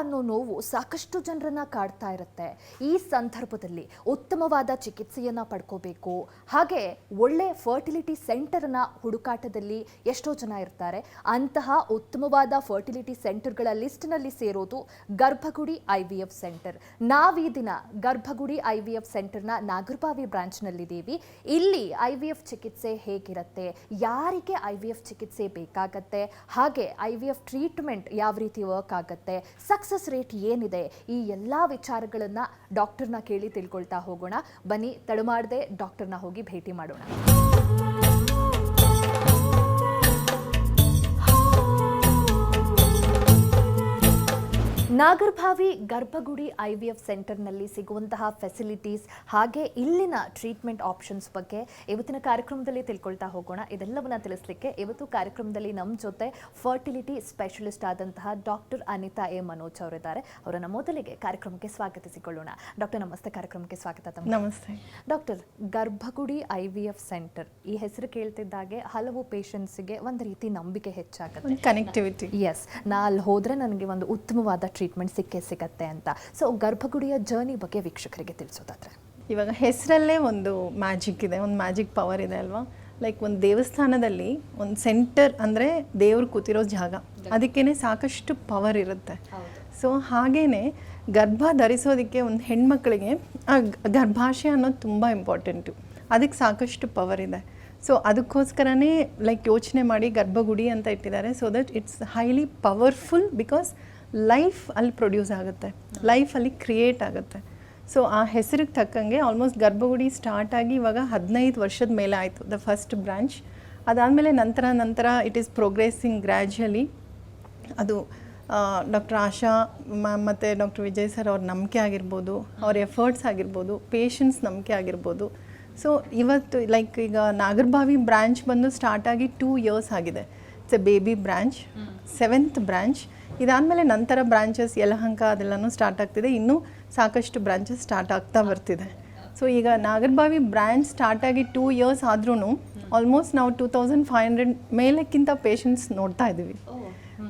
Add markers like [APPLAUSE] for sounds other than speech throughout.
ಅನ್ನೋ ನೋವು ಸಾಕಷ್ಟು ಜನರನ್ನ ಕಾಡ್ತಾ ಇರುತ್ತೆ. ಈ ಸಂದರ್ಭದಲ್ಲಿ ಉತ್ತಮವಾದ ಚಿಕಿತ್ಸೆಯನ್ನ ಪಡ್ಕೋಬೇಕು. ಹಾಗೆ ಒಳ್ಳೆ ಫರ್ಟಿಲಿಟಿ ಸೆಂಟರ್ನ ಹುಡುಕಾಟದಲ್ಲಿ ಎಷ್ಟೋ ಜನ ಇರ್ತಾರೆ. ಅಂತಹ ಉತ್ತಮವಾದ ಫರ್ಟಿಲಿಟಿ ಸೆಂಟರ್ಗಳ ಲಿಸ್ಟ್ನಲ್ಲಿ ಸೇರೋದು Garbhagudi I V F centre ನಾವೀ ದಿನ ಗರ್ಭಗುಡಿ ಐ ವಿ ಎಫ್ ನಾಗರಬಾವಿ ಬ್ರಾಂಚ್ನಲ್ಲಿದ್ದೀವಿ ಇಲ್ಲಿ ಐ ವಿ ಎಫ್ ಚಿಕಿತ್ಸೆ ಹೇಗಿರುತ್ತೆ? ಯಾರಿಗೆ ಐ ವಿ ಎಫ್ ಚಿಕಿತ್ಸೆ ಬೇಕಾಗತ್ತೆ? ಹಾಗೆ ಐ ವಿ ಎಫ್ ಟ್ರೀಟ್ಮೆಂಟ್ ಯಾವ ರೀತಿ ವರ್ಕ್ ಆಗುತ್ತೆ? ಸಕ್ಸಸ್ ರೇಟ್ ಏನಿದೆ? ಈ ಎಲ್ಲ ವಿಚಾರಗಳನ್ನು ಡಾಕ್ಟರ್ನ ಕೇಳಿ ತಿಳ್ಕೊಳ್ತಾ ಹೋಗೋಣ. ಬನ್ನಿ, ತಡಮಾಡದೆ ಡಾಕ್ಟರ್ನ ಹೋಗಿ ಭೇಟಿ ಮಾಡೋಣ. ನಾಗರ್ಭಾವಿ ಗರ್ಭಗುಡಿ ಐ ವಿ ಎಫ್ ಸೆಂಟರ್ನಲ್ಲಿ ಸಿಗುವಂತಹ ಫೆಸಿಲಿಟೀಸ್ ಹಾಗೆ ಇಲ್ಲಿನ ಟ್ರೀಟ್ಮೆಂಟ್ ಆಪ್ಷನ್ಸ್ ಬಗ್ಗೆ ಇವತ್ತಿನ ಕಾರ್ಯಕ್ರಮದಲ್ಲಿ ತಿಳ್ಕೊಳ್ತಾ ಹೋಗೋಣ. ಇದೆಲ್ಲವನ್ನ ತಿಳಿಸ್ಲಿಕ್ಕೆ ಇವತ್ತು ಕಾರ್ಯಕ್ರಮದಲ್ಲಿ ನಮ್ಮ ಜೊತೆ ಫರ್ಟಿಲಿಟಿ ಸ್ಪೆಷಲಿಸ್ಟ್ ಆದಂತಹ ಡಾಕ್ಟರ್ ಅನಿತಾ ಎ. ಮನೋಜ್ ಅವರಿದ್ದಾರೆ. ಅವರನ್ನು ಮೊದಲಿಗೆ ಕಾರ್ಯಕ್ರಮಕ್ಕೆ ಸ್ವಾಗತಿಸಿಕೊಳ್ಳೋಣ. ಡಾಕ್ಟರ್ ನಮಸ್ತೆ. ಕಾರ್ಯಕ್ರಮಕ್ಕೆ ಸ್ವಾಗತ ತಮ್ಮ ನಮಸ್ತೆ. ಡಾಕ್ಟರ್ ಗರ್ಭಗುಡಿ ಐ ವಿ ಎಫ್ ಸೆಂಟರ್ ಈ ಹೆಸರು ಕೇಳ್ತಿದ್ದಾಗೆ ಹಲವು ಪೇಷಂಟ್ಸ್ಗೆ ಒಂದು ರೀತಿ ನಂಬಿಕೆ ಹೆಚ್ಚಾಗುತ್ತೆ. ಕನೆಕ್ಟಿವಿಟಿ ಎಸ್ ನಾ ಅಲ್ಲಿ ಹೋದ್ರೆ ನನಗೆ ಒಂದು ಉತ್ತಮವಾದ ಟ್ರೀಟ್ಮೆಂಟ್ ಸಿಕ್ಕೇ ಸಿಗತ್ತೆ ಅಂತ. ಸೊ ಗರ್ಭಗುಡಿಯ ಜರ್ನಿ ಬಗ್ಗೆ ವೀಕ್ಷಕರಿಗೆ ತಿಳಿಸೋದಾದ್ರೆ. ಇವಾಗ ಹೆಸರಲ್ಲೇ ಒಂದು ಮ್ಯಾಜಿಕ್ ಇದೆ ಒಂದು ಮ್ಯಾಜಿಕ್ ಪವರ್ ಇದೆ ಅಲ್ವಾ? ಲೈಕ್ ಒಂದು ದೇವಸ್ಥಾನದಲ್ಲಿ ಒಂದು ಸೆಂಟರ್ ಅಂದರೆ ದೇವ್ರು ಕೂತಿರೋ ಜಾಗ. ಅದಕ್ಕೇ ಸಾಕಷ್ಟು ಪವರ್ ಇರುತ್ತೆ. ಸೊ ಹಾಗೇ ಗರ್ಭ ಧರಿಸೋದಕ್ಕೆ ಒಂದು ಹೆಣ್ಮಕ್ಳಿಗೆ ಆ ಗರ್ಭಾಶಯ ಅನ್ನೋದು ತುಂಬ ಇಂಪಾರ್ಟೆಂಟು ಅದಕ್ಕೆ ಸಾಕಷ್ಟು ಪವರ್ ಇದೆ. ಸೊ ಅದಕ್ಕೋಸ್ಕರನೇ ಲೈಕ್ ಯೋಚನೆ ಮಾಡಿ ಗರ್ಭಗುಡಿ ಅಂತ ಇಟ್ಟಿದ್ದಾರೆ. So that it's highly powerful because life ಅಲ್ಲಿ ಪ್ರೊಡ್ಯೂಸ್ ಆಗುತ್ತೆ. ಲೈಫ್ ಅಲ್ಲಿ ಕ್ರಿಯೇಟ್ ಆಗುತ್ತೆ. ಸೊ ಆ ಹೆಸರಿಗೆ ತಕ್ಕಂಗೆ ಆಲ್ಮೋಸ್ಟ್ ಗರ್ಭಗುಡಿ ಸ್ಟಾರ್ಟ್ ಆಗಿ ಇವಾಗ ಹದಿನೈದು ವರ್ಷದ ಮೇಲೆ ಆಯಿತು ದ ಫಸ್ಟ್ ಬ್ರಾಂಚ್ ಅದಾದಮೇಲೆ ನಂತರ ನಂತರ ಇಟ್ ಈಸ್ ಪ್ರೋಗ್ರೆಸಿಂಗ್ ಗ್ರ್ಯಾಜುಯಲಿ ಅದು ಡಾಕ್ಟರ್ ಆಶಾ ಮತ್ತು ಡಾಕ್ಟರ್ ವಿಜಯ್ ಸರ್ ಅವ್ರ ನಂಬಿಕೆ ಆಗಿರ್ಬೋದು ಅವ್ರ ಎಫರ್ಟ್ಸ್ ಆಗಿರ್ಬೋದು ಪೇಷನ್ಸ್ ನಂಬಿಕೆ ಆಗಿರ್ಬೋದು. ಸೊ ಇವತ್ತು ಲೈಕ್ ಈಗ ನಾಗರಬಾವಿ ಬ್ರ್ಯಾಂಚ್ ಬಂದು ಸ್ಟಾರ್ಟ್ ಆಗಿ ಟೂ ಇಯರ್ಸ್ ಆಗಿದೆ. It's a baby branch seventh branch ಇದಾದಮೇಲೆ ನಂತರ ಬ್ರಾಂಚಸ್ ಯಲಹಂಕ ಅದೆಲ್ಲನೂ ಸ್ಟಾರ್ಟ್ ಆಗ್ತಿದೆ. ಇನ್ನೂ ಸಾಕಷ್ಟು ಬ್ರಾಂಚಸ್ ಸ್ಟಾರ್ಟ್ ಆಗ್ತಾ ಬರ್ತಿದೆ. ಸೊ ಈಗ ನಾಗರಬಾವಿ ಬ್ರ್ಯಾಂಚ್ ಸ್ಟಾರ್ಟ್ ಆಗಿ ಟೂ ಇಯರ್ಸ್ ಆದ್ರೂ ಆಲ್ಮೋಸ್ಟ್ ನಾವು ಟೂ ತೌಸಂಡ್ ಫೈವ್ ಹಂಡ್ರೆಡ್ ಮೇಲಕ್ಕಿಂತ ಪೇಷಂಟ್ಸ್ ನೋಡ್ತಾ ಇದ್ದೀವಿ.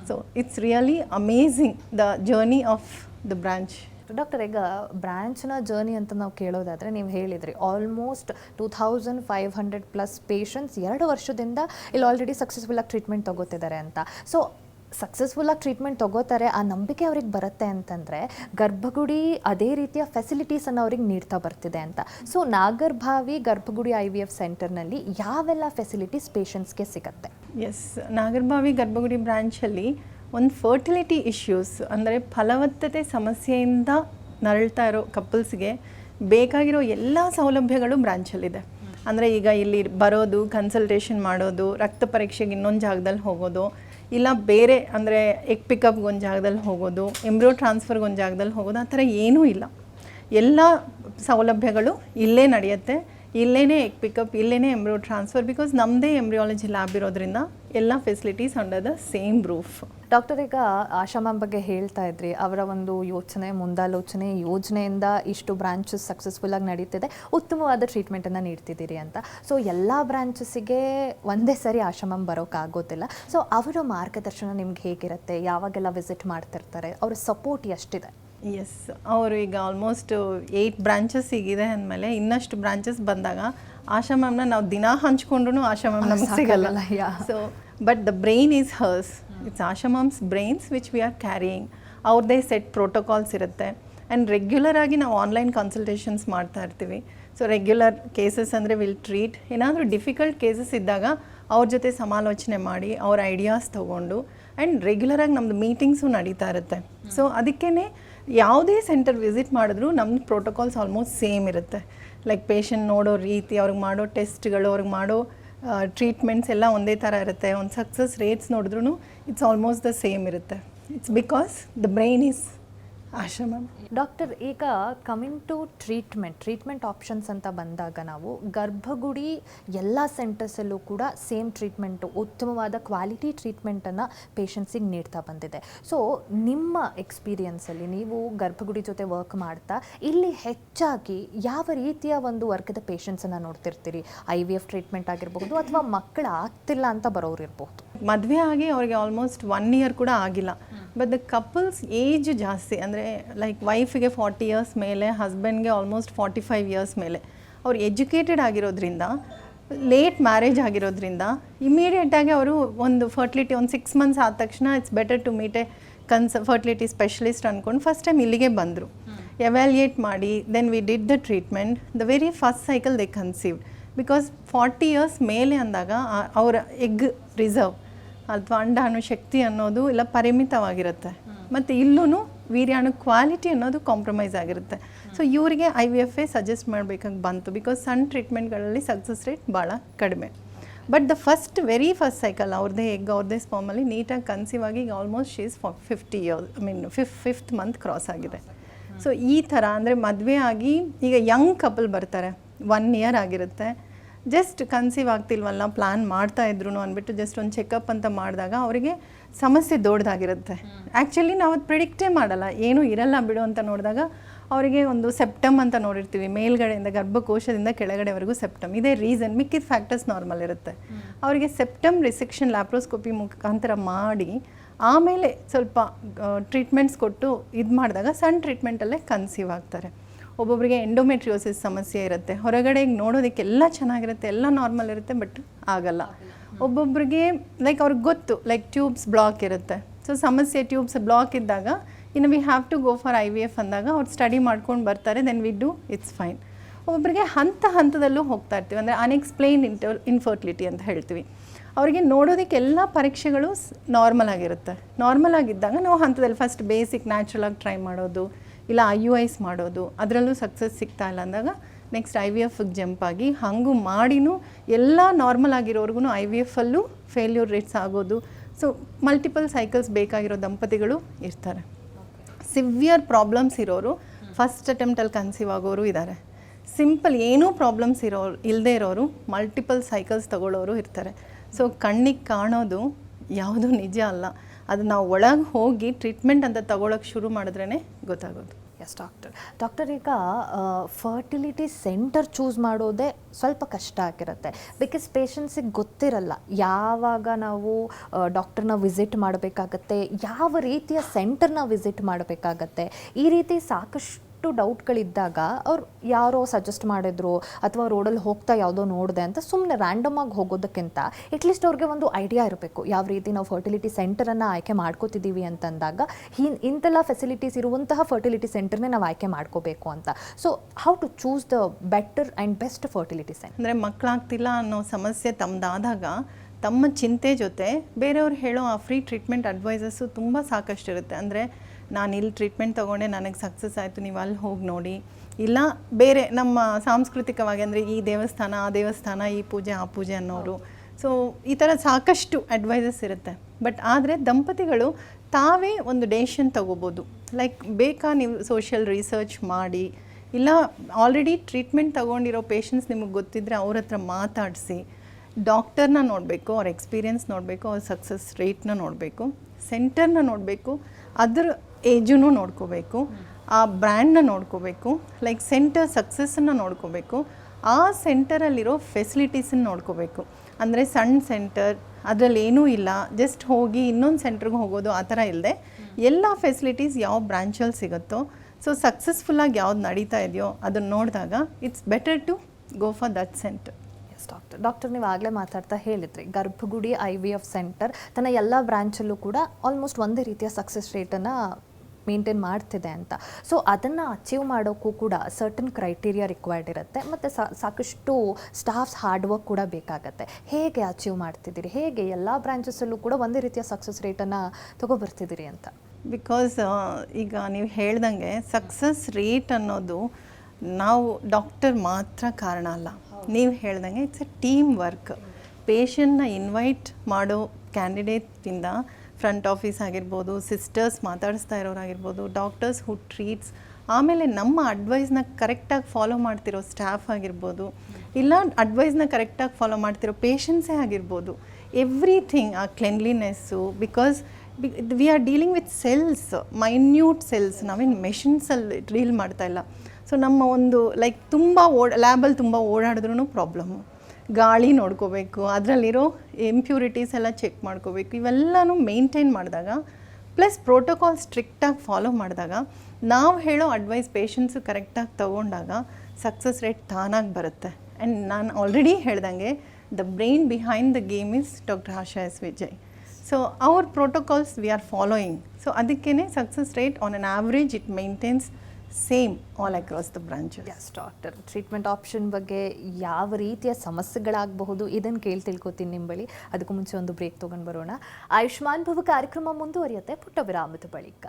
So it's really amazing the journey of the branch doctor ಈಗ ಬ್ರ್ಯಾಂಚ್ನ ಜರ್ನಿ ಅಂತ ನಾವು ಕೇಳೋದಾದರೆ ನೀವು ಹೇಳಿದ್ರಿ almost two thousand five hundred plus patients ಎರಡು ವರ್ಷದಿಂದ ಇಲ್ಲಿ ಆಲ್ರೆಡಿ ಸಕ್ಸಸ್ಫುಲ್ಲಾಗಿ ಟ್ರೀಟ್ಮೆಂಟ್ ತಗೋತಿದ್ದಾರೆ ಅಂತ. ಸೊ ಸಕ್ಸಸ್ಫುಲ್ಲಾಗಿ ಟ್ರೀಟ್ಮೆಂಟ್ ತಗೋತಾರೆ, ಆ ನಂಬಿಕೆ ಅವ್ರಿಗೆ ಬರುತ್ತೆ ಅಂತಂದರೆ ಗರ್ಭಗುಡಿ ಅದೇ ರೀತಿಯ ಫೆಸಿಲಿಟೀಸನ್ನು ಅವ್ರಿಗೆ ನೀಡ್ತಾ ಬರ್ತಿದೆ ಅಂತ. ಸೊ ನಾಗರ್ಭಾವಿ ಗರ್ಭಗುಡಿ ಐ ವಿ ಎಫ್ ಸೆಂಟರ್ನಲ್ಲಿ ಯಾವೆಲ್ಲ ಫೆಸಿಲಿಟೀಸ್ ಪೇಷಂಟ್ಸ್ಗೆ ಸಿಗುತ್ತೆ? ಎಸ್ ನಾಗರ್ಭಾವಿ ಗರ್ಭಗುಡಿ ಬ್ರಾಂಚಲ್ಲಿ ಒಂದು ಫರ್ಟಿಲಿಟಿ ಇಶ್ಯೂಸ್ ಅಂದರೆ ಫಲವತ್ತತೆ ಸಮಸ್ಯೆಯಿಂದ ನರಳ್ತಾ ಇರೋ ಕಪಲ್ಸ್ಗೆ ಬೇಕಾಗಿರೋ ಎಲ್ಲ ಸೌಲಭ್ಯಗಳು ಬ್ರಾಂಚಲ್ಲಿದೆ ಅಂದರೆ ಈಗ ಇಲ್ಲಿ ಬರೋದು ಕನ್ಸಲ್ಟೇಷನ್ ಮಾಡೋದು, ರಕ್ತ ಪರೀಕ್ಷೆಗೆ ಇನ್ನೊಂದು ಜಾಗದಲ್ಲಿ ಹೋಗೋದು ಇಲ್ಲ ಬೇರೆ ಅಂದರೆ ಎಗ್ ಪಿಕಪ್ಗೆ ಒಂದು ಜಾಗದಲ್ಲಿ ಹೋಗೋದು ಎಂಬ್ರೋ ಟ್ರಾನ್ಸ್ಫರ್ಗೆ ಒಂದು ಜಾಗದಲ್ಲಿ ಹೋಗೋದು, ಆ ಥರ ಏನೂ ಇಲ್ಲ. ಎಲ್ಲ ಸೌಲಭ್ಯಗಳು ಇಲ್ಲೇ ನಡೆಯುತ್ತೆ. ಇಲ್ಲೇ ಎಗ್ ಪಿಕಪ್ ಇಲ್ಲೇ ಎಂಬ್ರೋ ಟ್ರಾನ್ಸ್ಫರ್ ಬಿಕಾಸ್ ನಮ್ಮದೇ ಎಂಬ್ರಿಯಾಲಜಿ ಲ್ಯಾಬ್ ಇರೋದ್ರಿಂದ ಎಲ್ಲ facilities under the same roof doctor ಈಗ ಆಶಾ ಮ್ಯಾಮ್ ಬಗ್ಗೆ ಹೇಳ್ತಾ ಇದ್ರಿ ಅವರ ಒಂದು ಯೋಚನೆ ಮುಂದಾಲೋಚನೆ ಯೋಜನೆಯಿಂದ ಇಷ್ಟು ಬ್ರಾಂಚಸ್ ಸಕ್ಸಸ್ಫುಲ್ಲಾಗಿ ನಡೀತಿದೆ ಉತ್ತಮವಾದ ಟ್ರೀಟ್ಮೆಂಟನ್ನು ನೀಡ್ತಿದ್ದೀರಿ ಅಂತ. ಸೊ ಎಲ್ಲ ಬ್ರಾಂಚಸ್ಸಿಗೆ ಒಂದೇ ಸರಿ ಆಶಾ ಮ್ಯಾಮ್ ಬರೋಕ್ಕಾಗೋದಿಲ್ಲ ಸೊ ಅವರ ಮಾರ್ಗದರ್ಶನ ನಿಮ್ಗೆ ಹೇಗಿರುತ್ತೆ? ಯಾವಾಗೆಲ್ಲ ವಿಸಿಟ್ ಮಾಡ್ತಿರ್ತಾರೆ? ಅವರ ಸಪೋರ್ಟ್ ಎಷ್ಟಿದೆ? ಎಸ್ ಅವರು ಈಗ ಆಲ್ಮೋಸ್ಟ್ ಏಯ್ಟ್ ಬ್ರಾಂಚಸ್ ಈಗಿದೆ ಅಂದಮೇಲೆ ಇನ್ನಷ್ಟು ಬ್ರಾಂಚಸ್ ಬಂದಾಗ ಆಶಾ ಮ್ಯಾಮ್ನ ನಾವು ದಿನ ಹಂಚ್ಕೊಂಡ್ರು ಆಶಾ ಮ್ಯಾಮ್ ನಮ್ಗೆ ಸಿಗಲ್ಲ. So but the brain is hers it's ಆಶಾಮಮ್ಸ್ brains which we are carrying ಅವ್ರದ್ದೇ ಸೆಟ್ ಪ್ರೋಟೋಕಾಲ್ಸ್ ಇರುತ್ತೆ. ಆ್ಯಂಡ್ ರೆಗ್ಯುಲರ್ ಆಗಿ ನಾವು ಆನ್ಲೈನ್ ಕನ್ಸಲ್ಟೇಷನ್ಸ್ ಮಾಡ್ತಾ ಇರ್ತೀವಿ. ಸೊ ರೆಗ್ಯುಲರ್ ಕೇಸಸ್ ಅಂದರೆ ವಿಲ್ ಟ್ರೀಟ್ ಏನಾದರೂ ಡಿಫಿಕಲ್ಟ್ ಕೇಸಸ್ ಇದ್ದಾಗ ಅವ್ರ ಜೊತೆ ಸಮಾಲೋಚನೆ ಮಾಡಿ, ಅವ್ರ ಐಡಿಯಾಸ್ ತೊಗೊಂಡು ಆ್ಯಂಡ್ ರೆಗ್ಯುಲರಾಗಿ ನಮ್ಮದು ಮೀಟಿಂಗ್ಸು ನಡೀತಾ ಇರುತ್ತೆ. ಸೊ ಅದಕ್ಕೇ ಯಾವುದೇ ಸೆಂಟರ್ ವಿಸಿಟ್ ಮಾಡಿದ್ರೂ ನಮ್ಮದು ಪ್ರೋಟೋಕಾಲ್ಸ್ ಆಲ್ಮೋಸ್ಟ್ ಸೇಮ್ ಇರುತ್ತೆ. ಲೈಕ್ ಪೇಷಂಟ್ ನೋಡೋ ರೀತಿ, ಅವ್ರಿಗೆ ಮಾಡೋ ಟೆಸ್ಟ್ಗಳು ಅವ್ರಿಗೆ ಮಾಡೋ ಟ್ರೀಟ್ಮೆಂಟ್ಸ್ ಎಲ್ಲ ಒಂದೇ ಥರ ಇರುತ್ತೆ. ಒಂದು ಸಕ್ಸಸ್ ರೇಟ್ಸ್ ನೋಡಿದ್ರೂ ಇಟ್ಸ್ ಆಲ್ಮೋಸ್ಟ್ ದ ಸೇಮ್ ಇರುತ್ತೆ. It's because the brain is Asha ma'am doctor ಈಗ coming to treatment treatment options ಅಂತ ಬಂದಾಗ ನಾವು ಗರ್ಭಗುಡಿ ಎಲ್ಲ ಸೆಂಟರ್ಸಲ್ಲೂ ಕೂಡ ಸೇಮ್ ಟ್ರೀಟ್ಮೆಂಟು ಉತ್ತಮವಾದ ಕ್ವಾಲಿಟಿ ಟ್ರೀಟ್ಮೆಂಟನ್ನು ಪೇಷಂಟ್ಸಿಗೆ ನೀಡ್ತಾ ಬಂದಿದೆ. ಸೊ ನಿಮ್ಮ ಎಕ್ಸ್ಪೀರಿಯನ್ಸಲ್ಲಿ ನೀವು ಗರ್ಭಗುಡಿ ಜೊತೆ ವರ್ಕ್ ಮಾಡ್ತಾ ಇಲ್ಲಿ ಹೆಚ್ಚಾಗಿ ಯಾವ ರೀತಿಯ ಒಂದು ವರ್ಗದ ಪೇಷಂಟ್ಸನ್ನು ನೋಡ್ತಿರ್ತೀರಿ? ಐ ವಿ ಎಫ್ ಟ್ರೀಟ್ಮೆಂಟ್ ಆಗಿರಬಹುದು ಅಥವಾ ಮಕ್ಕಳು ಆಗ್ತಿಲ್ಲ ಅಂತ ಬರೋರು ಇರಬಹುದು? ಮದುವೆ ಆಗಿ ಅವರಿಗೆ ಆಲ್ಮೋಸ್ಟ್ ಒನ್ ಇಯರ್ ಕೂಡ ಆಗಿಲ್ಲ. ಬಟ್ ದ ಕಪಲ್ಸ್ ಏಜ್ ಜಾಸ್ತಿ. ಅಂದರೆ ಲೈಕ್ ವೈಫಿಗೆ ಫಾರ್ಟಿ ಇಯರ್ಸ್ ಮೇಲೆ ಹಸ್ಬೆಂಡ್ಗೆ ಆಲ್ಮೋಸ್ಟ್ ಫಾರ್ಟಿ ಫೈವ್ ಇಯರ್ಸ್ ಮೇಲೆ. ಅವ್ರು ಎಜುಕೇಟೆಡ್ ಆಗಿರೋದ್ರಿಂದ ಲೇಟ್ ಮ್ಯಾರೇಜ್ ಆಗಿರೋದ್ರಿಂದ ಇಮಿಡಿಯೇಟಾಗಿ ಅವರು ಒಂದು ಫರ್ಟಿಲಿಟಿ ಒಂದು ಸಿಕ್ಸ್ ಮಂತ್ಸ್ ಆದ ತಕ್ಷಣ it's better to meet a ಕನ್ಸ fertility specialist ಅಂದ್ಕೊಂಡು ಫಸ್ಟ್ ಟೈಮ್ ಇಲ್ಲಿಗೆ ಬಂದರು. ಎವ್ಯಾಲ್ಯೇಟ್ ಮಾಡಿ then we did the treatment the very first cycle they conceived because forty years ಮೇಲೆ ಅಂದಾಗ ಅವರ ಎಗ್ ರಿಸರ್ವ್ ಅಥವಾ ಅಂಡಾಣು ಶಕ್ತಿ ಅನ್ನೋದು ಎಲ್ಲ ಪರಿಮಿತವಾಗಿರುತ್ತೆ. ಮತ್ತು ಇಲ್ಲೂ ವೀರ್ಯಾಣು ಕ್ವಾಲಿಟಿ ಅನ್ನೋದು ಕಾಂಪ್ರಮೈಸ್ ಆಗಿರುತ್ತೆ. ಸೊ ಇವರಿಗೆ I V F a suggest ಮಾಡಬೇಕಾಗಿ ಬಂತು ಬಿಕಾಸ್ ಸಣ್ಣ ಟ್ರೀಟ್ಮೆಂಟ್ಗಳಲ್ಲಿ ಸಕ್ಸಸ್ ರೇಟ್ ಭಾಳ ಕಡಿಮೆ. But the first very first cycle ಅವ್ರದ್ದೇ ಎಗ್ ಅವ್ರದ್ದೇ ಸ್ಪಾಮಲ್ಲಿ ನೀಟಾಗಿ ಕನ್ಸೀವ್ ಆಗಿ ಈಗ almost she's fifty year I mean ಫಿಫ್ fifth month cross ಆಗಿದೆ. ಸೊ ಈ ಥರ ಅಂದರೆ ಮದುವೆ ಆಗಿ ಈಗ ಯಂಗ್ ಕಪಲ್ ಬರ್ತಾರೆ. ಒನ್ ಇಯರ್ ಆಗಿರುತ್ತೆ. ಜಸ್ಟ್ ಕನ್ಸೀವ್ ಆಗ್ತಿಲ್ವಲ್ಲ ಪ್ಲ್ಯಾನ್ ಮಾಡ್ತಾ ಇದ್ರು ಅಂದ್ಬಿಟ್ಟು ಜಸ್ಟ್ ಒಂದು ಚೆಕಪ್ ಅಂತ ಮಾಡಿದಾಗ ಅವರಿಗೆ ಸಮಸ್ಯೆ ದೊಡ್ಡದಾಗಿರುತ್ತೆ ಆ್ಯಕ್ಚುಲಿ ನಾವು ಅದು ಪ್ರಿಡಿಕ್ಟೇ ಮಾಡಲ್ಲ. ಏನೂ ಇರಲ್ಲ ಬಿಡು ಅಂತ ನೋಡಿದಾಗ ಅವರಿಗೆ ಒಂದು ಸೆಪ್ಟಮ್ ಅಂತ ನೋಡಿರ್ತೀವಿ. ಮೇಲ್ಗಡೆಯಿಂದ ಗರ್ಭಕೋಶದಿಂದ ಕೆಳಗಡೆವರೆಗೂ ಸೆಪ್ಟಮ್ ಇದೇ ರೀಸನ್ ಮಿಕ್ಕಿದ ಫ್ಯಾಕ್ಟರ್ಸ್ ನಾರ್ಮಲ್ ಇರುತ್ತೆ. ಅವರಿಗೆ ಸೆಪ್ಟಮ್ ರಿಸೆಕ್ಷನ್ ಲ್ಯಾಪ್ರೋಸ್ಕೋಪಿ ಮುಖಾಂತರ ಮಾಡಿ ಆಮೇಲೆ ಸ್ವಲ್ಪ ಟ್ರೀಟ್ಮೆಂಟ್ಸ್ ಕೊಟ್ಟು ಇದು ಮಾಡಿದಾಗ ಸಣ್ಣ ಟ್ರೀಟ್ಮೆಂಟಲ್ಲೇ ಕನ್ಸೀವ್ ಆಗ್ತಾರೆ. ಒಬ್ಬೊಬ್ಬರಿಗೆ ಎಂಡೋಮೆಟ್ರಿಯೋಸಿಸ್ ಸಮಸ್ಯೆ ಇರುತ್ತೆ. ಹೊರಗಡೆ ಈಗ ನೋಡೋದಕ್ಕೆಲ್ಲ ಚೆನ್ನಾಗಿರುತ್ತೆ, ಎಲ್ಲ ನಾರ್ಮಲ್ ಇರುತ್ತೆ ಬಟ್ ಆಗಲ್ಲ. ಒಬ್ಬೊಬ್ಬರಿಗೆ ಲೈಕ್ ಅವ್ರಿಗೆ ಗೊತ್ತು ಲೈಕ್ ಟ್ಯೂಬ್ಸ್ ಬ್ಲಾಕ್ ಇರುತ್ತೆ. ಸೊ ಸಮಸ್ಯೆ ಟ್ಯೂಬ್ಸ್ ಬ್ಲಾಕ್ ಇದ್ದಾಗ, ಇನ್ನು we have to go for I V F ಅಂದಾಗ ಅವ್ರು ಸ್ಟಡಿ ಮಾಡ್ಕೊಂಡು ಬರ್ತಾರೆ then we do it's fine ಒಬ್ಬೊಬ್ಬರಿಗೆ ಹಂತ ಹಂತದಲ್ಲೂ ಹೋಗ್ತಾ ಇರ್ತೀವಿ. ಅಂದರೆ ಅನ್ಎಕ್ಸ್ಪ್ಲೈನ್ ಇಂಟರ್ ಇನ್ಫರ್ಟಿಲಿಟಿ ಅಂತ ಹೇಳ್ತೀವಿ. ಅವರಿಗೆ ನೋಡೋದಕ್ಕೆ ಎಲ್ಲ ಪರೀಕ್ಷೆಗಳು ನಾರ್ಮಲ್ ಆಗಿರುತ್ತೆ. ನಾರ್ಮಲ್ ಆಗಿದ್ದಾಗ ನಾವು ಹಂತದಲ್ಲಿ ಫಸ್ಟ್ ಬೇಸಿಕ್ ನ್ಯಾಚುರಲ್ ಆಗಿ ಟ್ರೈ ಮಾಡೋದು ಇಲ್ಲ ಐ ಯು ಐಸ್ ಮಾಡೋದು, ಅದರಲ್ಲೂ ಸಕ್ಸಸ್ ಸಿಗ್ತಾ ಇಲ್ಲ ಅಂದಾಗ ನೆಕ್ಸ್ಟ್ ಐ ವಿ ಎಫ್ಗೆ ಜಂಪ್ ಆಗಿ ಹಾಗೂ ಮಾಡಿನೂ ಎಲ್ಲ ನಾರ್ಮಲ್ ಆಗಿರೋರ್ಗು ಐ ವಿ ಎಫಲ್ಲೂ ಫೇಲ್ಯೂರ್ ರೇಟ್ಸ್ ಆಗೋದು. ಸೊ ಮಲ್ಟಿಪಲ್ ಸೈಕಲ್ಸ್ ಬೇಕಾಗಿರೋ ದಂಪತಿಗಳು ಇರ್ತಾರೆ. ಸಿವಿಯರ್ ಪ್ರಾಬ್ಲಮ್ಸ್ ಇರೋರು ಫಸ್ಟ್ ಅಟೆಂಪ್ಟಲ್ಲಿ ಕನ್ಸೀವ್ ಆಗೋರು ಇದ್ದಾರೆ ಸಿಂಪಲ್ ಏನೂ ಪ್ರಾಬ್ಲಮ್ಸ್ ಇರೋರು ಇಲ್ಲದೇ ಇರೋರು ಮಲ್ಟಿಪಲ್ ಸೈಕಲ್ಸ್ ತಗೊಳ್ಳೋರು ಇರ್ತಾರೆ. ಸೊ ಕಣ್ಣಿಗೆ ಕಾಣೋದು ಯಾವುದು ನಿಜ ಅಲ್ಲ. ಅದು ನಾವು ಒಳಗೆ ಹೋಗಿ ಟ್ರೀಟ್ಮೆಂಟ್ ಅಂತ ತಗೊಳಕ್ಕೆ ಶುರು ಮಾಡಿದ್ರೇ ಗೊತ್ತಾಗೋದು. ಎಸ್ ಡಾಕ್ಟರ್ ಡಾಕ್ಟರ್ ಈಗ ಫರ್ಟಿಲಿಟಿ ಸೆಂಟರ್ ಚೂಸ್ ಮಾಡೋದೇ ಸ್ವಲ್ಪ ಕಷ್ಟ ಆಗಿರುತ್ತೆ. ಬಿಕಾಸ್ ಪೇಷಂಟ್ಸಿಗೆ ಗೊತ್ತಿರಲ್ಲ ಯಾವಾಗ ನಾವು ಡಾಕ್ಟರ್ನ ವಿಸಿಟ್ ಮಾಡಬೇಕಾಗತ್ತೆ, ಯಾವ ರೀತಿಯ ಸೆಂಟರ್ನ ವಿಸಿಟ್ ಮಾಡಬೇಕಾಗತ್ತೆ. ಈ ರೀತಿ ಸಾಕಷ್ಟು ಡೌಟ್ಗಳಿದ್ದಾಗ ಅವ್ರು ಯಾರೋ ಸಜೆಸ್ಟ್ ಮಾಡಿದ್ರು ಅಥವಾ ರೋಡಲ್ಲಿ ಹೋಗ್ತಾ ಯಾವುದೋ ನೋಡಿದೆ ಅಂತ ಸುಮ್ಮನೆ ರ್ಯಾಂಡಮ್ ಆಗಿ ಹೋಗೋದಕ್ಕಿಂತ ಅಟ್ಲೀಸ್ಟ್ ಅವ್ರಿಗೆ ಒಂದು ಐಡಿಯಾ ಇರಬೇಕು. ಯಾವ ರೀತಿ ನಾವು ಫರ್ಟಿಲಿಟಿ ಸೆಂಟರನ್ನು ಆಯ್ಕೆ ಮಾಡ್ಕೋತಿದ್ದೀವಿ ಅಂತಂದಾಗ ಹಿನ್ ಇಂತೆಲ್ಲ ಫೆಸಿಲಿಟೀಸ್ ಇರುವಂತಹ ಫರ್ಟಿಲಿಟಿ ಸೆಂಟರ್ನೇ ನಾವು ಆಯ್ಕೆ ಮಾಡ್ಕೋಬೇಕು ಅಂತ. So how to choose the better and best fertility centre ಅಂದರೆ ಮಕ್ಕಳಾಗ್ತಿಲ್ಲ ಅನ್ನೋ ಸಮಸ್ಯೆ ತಮ್ಮದಾದಾಗ ತಮ್ಮ ಚಿಂತೆ ಜೊತೆ ಬೇರೆಯವ್ರು ಹೇಳೋ ಆ ಫ್ರೀ ಟ್ರೀಟ್ಮೆಂಟ್ ಅಡ್ವೈಸಸ್ಸು ತುಂಬ ಸಾಕಷ್ಟು ಇರುತ್ತೆ ಅಂದರೆ ನಾನು ಇಲ್ಲಿ ಟ್ರೀಟ್ಮೆಂಟ್ ತೊಗೊಂಡೆ, ನನಗೆ ಸಕ್ಸಸ್ ಆಯಿತು, ನೀವು ಅಲ್ಲಿ ಹೋಗಿ ನೋಡಿ. ಇಲ್ಲ, ಬೇರೆ ನಮ್ಮ ಸಾಂಸ್ಕೃತಿಕವಾಗಿ ಅಂದರೆ ಈ ದೇವಸ್ಥಾನ, ಆ ದೇವಸ್ಥಾನ, ಈ ಪೂಜೆ, ಆ ಪೂಜೆ ಅನ್ನೋರು. ಸೊ ಈ ಥರ ಸಾಕಷ್ಟು ಅಡ್ವೈಸಸ್ ಇರುತ್ತೆ. ಬಟ್ ಆದರೆ ದಂಪತಿಗಳು ತಾವೇ ಒಂದು ಡೆಸಿಷನ್ ತಗೋಬೋದು. ಲೈಕ್ ಬೇಕಾ ನೀವು ಸೋಷಿಯಲ್ ರಿಸರ್ಚ್ ಮಾಡಿ, ಇಲ್ಲ ಆಲ್ರೆಡಿ ಟ್ರೀಟ್ಮೆಂಟ್ ತಗೊಂಡಿರೋ ಪೇಷಂಟ್ಸ್ ನಿಮಗೆ ಗೊತ್ತಿದ್ದರೆ ಅವ್ರ ಹತ್ರ ಮಾತಾಡಿಸಿ ಡಾಕ್ಟರ್ನ ನೋಡಬೇಕು, ಅವ್ರ ಎಕ್ಸ್ಪೀರಿಯನ್ಸ್ ನೋಡಬೇಕು, ಅವ್ರ ಸಕ್ಸಸ್ ರೇಟ್ನ ನೋಡಬೇಕು ಸೆಂಟರ್ನ ನೋಡಬೇಕು, ಅದ್ರ ಏಜನ್ನು ನೋಡ್ಕೋಬೇಕು, ಆ ಬ್ರ್ಯಾಂಡ್ನ ನೋಡ್ಕೋಬೇಕು ಲೈಕ್ ಸೆಂಟರ್ ಸಕ್ಸಸ್ಸನ್ನು ನೋಡ್ಕೋಬೇಕು. ಆ ಸೆಂಟರಲ್ಲಿರೋ ಫೆಸಿಲಿಟೀಸನ್ನು ನೋಡ್ಕೋಬೇಕು. ಅಂದರೆ ಸಣ್ಣ ಸೆಂಟರ್ ಅದರಲ್ಲಿ ಏನೂ ಇಲ್ಲ. ಜಸ್ಟ್ ಹೋಗಿ ಇನ್ನೊಂದು ಸೆಂಟ್ರಿಗೆ ಹೋಗೋದು ಆ ಥರ ಇಲ್ಲದೆ ಎಲ್ಲ ಫೆಸಿಲಿಟೀಸ್ ಯಾವ ಬ್ರ್ಯಾಂಚಲ್ಲಿ ಸಿಗುತ್ತೋ ಸೊ ಸಕ್ಸಸ್ಫುಲ್ಲಾಗಿ ಯಾವ್ದು ನಡೀತಾ ಇದೆಯೋ ಅದನ್ನು ನೋಡಿದಾಗ it's better to go for that centre doctor doctor ನೀವು ಆಗಲೇ ಮಾತಾಡ್ತಾ ಹೇಳಿದ್ರಿ, ಗರ್ಭಗುಡಿ ಐ ವಿ ಎಫ್ ಸೆಂಟರ್ ತನ್ನ ಎಲ್ಲ ಬ್ರ್ಯಾಂಚಲ್ಲೂ ಕೂಡ ಆಲ್ಮೋಸ್ಟ್ ಒಂದೇ ರೀತಿಯ ಸಕ್ಸಸ್ ರೇಟನ್ನು ಮೇಂಟೈನ್ ಮಾಡ್ತಿದೆ ಅಂತ. ಸೊ ಅದನ್ನು ಅಚೀವ್ ಮಾಡೋಕ್ಕೂ ಕೂಡ ಸರ್ಟನ್ ಕ್ರೈಟೀರಿಯಾ ರಿಕ್ವೈರ್ಡ್ ಇರುತ್ತೆ. ಮತ್ತು ಸಾಕಷ್ಟು ಸ್ಟಾಫ್ಸ್ ಹಾರ್ಡ್ ವರ್ಕ್ ಕೂಡ ಬೇಕಾಗತ್ತೆ. ಹೇಗೆ ಅಚೀವ್ ಮಾಡ್ತಿದ್ದೀರಿ? ಹೇಗೆ ಎಲ್ಲ ಬ್ರಾಂಚಸ್ಸಲ್ಲೂ ಕೂಡ ಒಂದೇ ರೀತಿಯ ಸಕ್ಸಸ್ ರೇಟನ್ನು ತೊಗೊಬರ್ತಿದ್ದೀರಿ ಅಂತ? ಬಿಕಾಸ್ ಈಗ ನೀವು ಹೇಳ್ದಂಗೆ ಸಕ್ಸಸ್ ರೇಟ್ ಅನ್ನೋದು ನಾವು ಡಾಕ್ಟರ್ ಮಾತ್ರ ಕಾರಣ ಅಲ್ಲ. ನೀವು ಹೇಳ್ದಂಗೆ ಇಟ್ಸ್ ಎ ಟೀಮ್ ವರ್ಕ್ ಪೇಷಂಟ್ನ ಇನ್ವೈಟ್ ಮಾಡೋ ಕ್ಯಾಂಡಿಡೇಟಿಂದ ಫ್ರಂಟ್ ಆಫೀಸ್ ಆಗಿರ್ಬೋದು, ಸಿಸ್ಟರ್ಸ್ ಮಾತಾಡಿಸ್ತಾ ಇರೋರಾಗಿರ್ಬೋದು, ಡಾಕ್ಟರ್ಸ್ ಹು ಟ್ರೀಟ್ಸ್ ಆಮೇಲೆ ನಮ್ಮ ಅಡ್ವೈಸ್ನ ಕರೆಕ್ಟಾಗಿ ಫಾಲೋ ಮಾಡ್ತಿರೋ ಸ್ಟಾಫ್ ಆಗಿರ್ಬೋದು, ಇಲ್ಲ ಅಡ್ವೈಸ್ನ ಕರೆಕ್ಟಾಗಿ ಫಾಲೋ ಮಾಡ್ತಿರೋ ಪೇಷಂಟ್ಸೇ ಆಗಿರ್ಬೋದು ಎವ್ರಿಥಿಂಗ್ ಆ cleanliness because we are dealing with cells minute cells ನಾವೇನು ಮೆಷಿನ್ಸಲ್ಲಿ ಡೀಲ್ ಮಾಡ್ತಾ ಇಲ್ಲ. ಸೊ ನಮ್ಮ ಒಂದು ಲೈಕ್ ತುಂಬ ಓಡ್ ಲ್ಯಾಬಲ್ಲಿ ತುಂಬ ಓಡಾಡಿದ್ರೂ ಪ್ರಾಬ್ಲಮ್ಮು ಗಾಳಿ ನೋಡ್ಕೋಬೇಕು, ಅದರಲ್ಲಿರೋ ಇಂಪ್ಯೂರಿಟೀಸ್ ಎಲ್ಲ ಚೆಕ್ ಮಾಡ್ಕೋಬೇಕು, ಇವೆಲ್ಲನೂ ಮೇಂಟೈನ್ ಮಾಡಿದಾಗ ಪ್ಲಸ್ ಪ್ರೋಟೋಕಾಲ್ ಸ್ಟ್ರಿಕ್ಟಾಗಿ ಫಾಲೋ ಮಾಡಿದಾಗ, ನಾವು ಹೇಳೋ ಅಡ್ವೈಸ್ ಪೇಷಂಟ್ಸು ಕರೆಕ್ಟಾಗಿ ತೊಗೊಂಡಾಗ ಸಕ್ಸಸ್ ರೇಟ್ ತಾನಾಗಿ ಬರುತ್ತೆ. ಆ್ಯಂಡ್ ನಾನು ಆಲ್ರೆಡಿ ಹೇಳ್ದಂಗೆ the brain behind the game is doctor Asha S Vijay so ಅವ್ರ protocols we are following so ಅದಕ್ಕೇ success rate on an average it maintains same all across the branches yes doctor treatment option ಬಗ್ಗೆ ಯಾವ ರೀತಿಯ ಸಮಸ್ಯೆಗಳಾಗಬಹುದು ಇದನ್ನು ಕೇಳಿ ತಿಳ್ಕೊತೀನಿ ನಿಮ್ಮ ಬಳಿ. ಅದಕ್ಕೂ ಮುಂಚೆ ಒಂದು ಬ್ರೇಕ್ ತೊಗೊಂಡು ಬರೋಣ. ಆಯುಷ್ಮಾನ್ ಭವ ಕಾರ್ಯಕ್ರಮ ಮುಂದುವರಿಯುತ್ತೆ. ಪುಟ್ಟ ವಿರಾಮದ ಬಳಿಕ.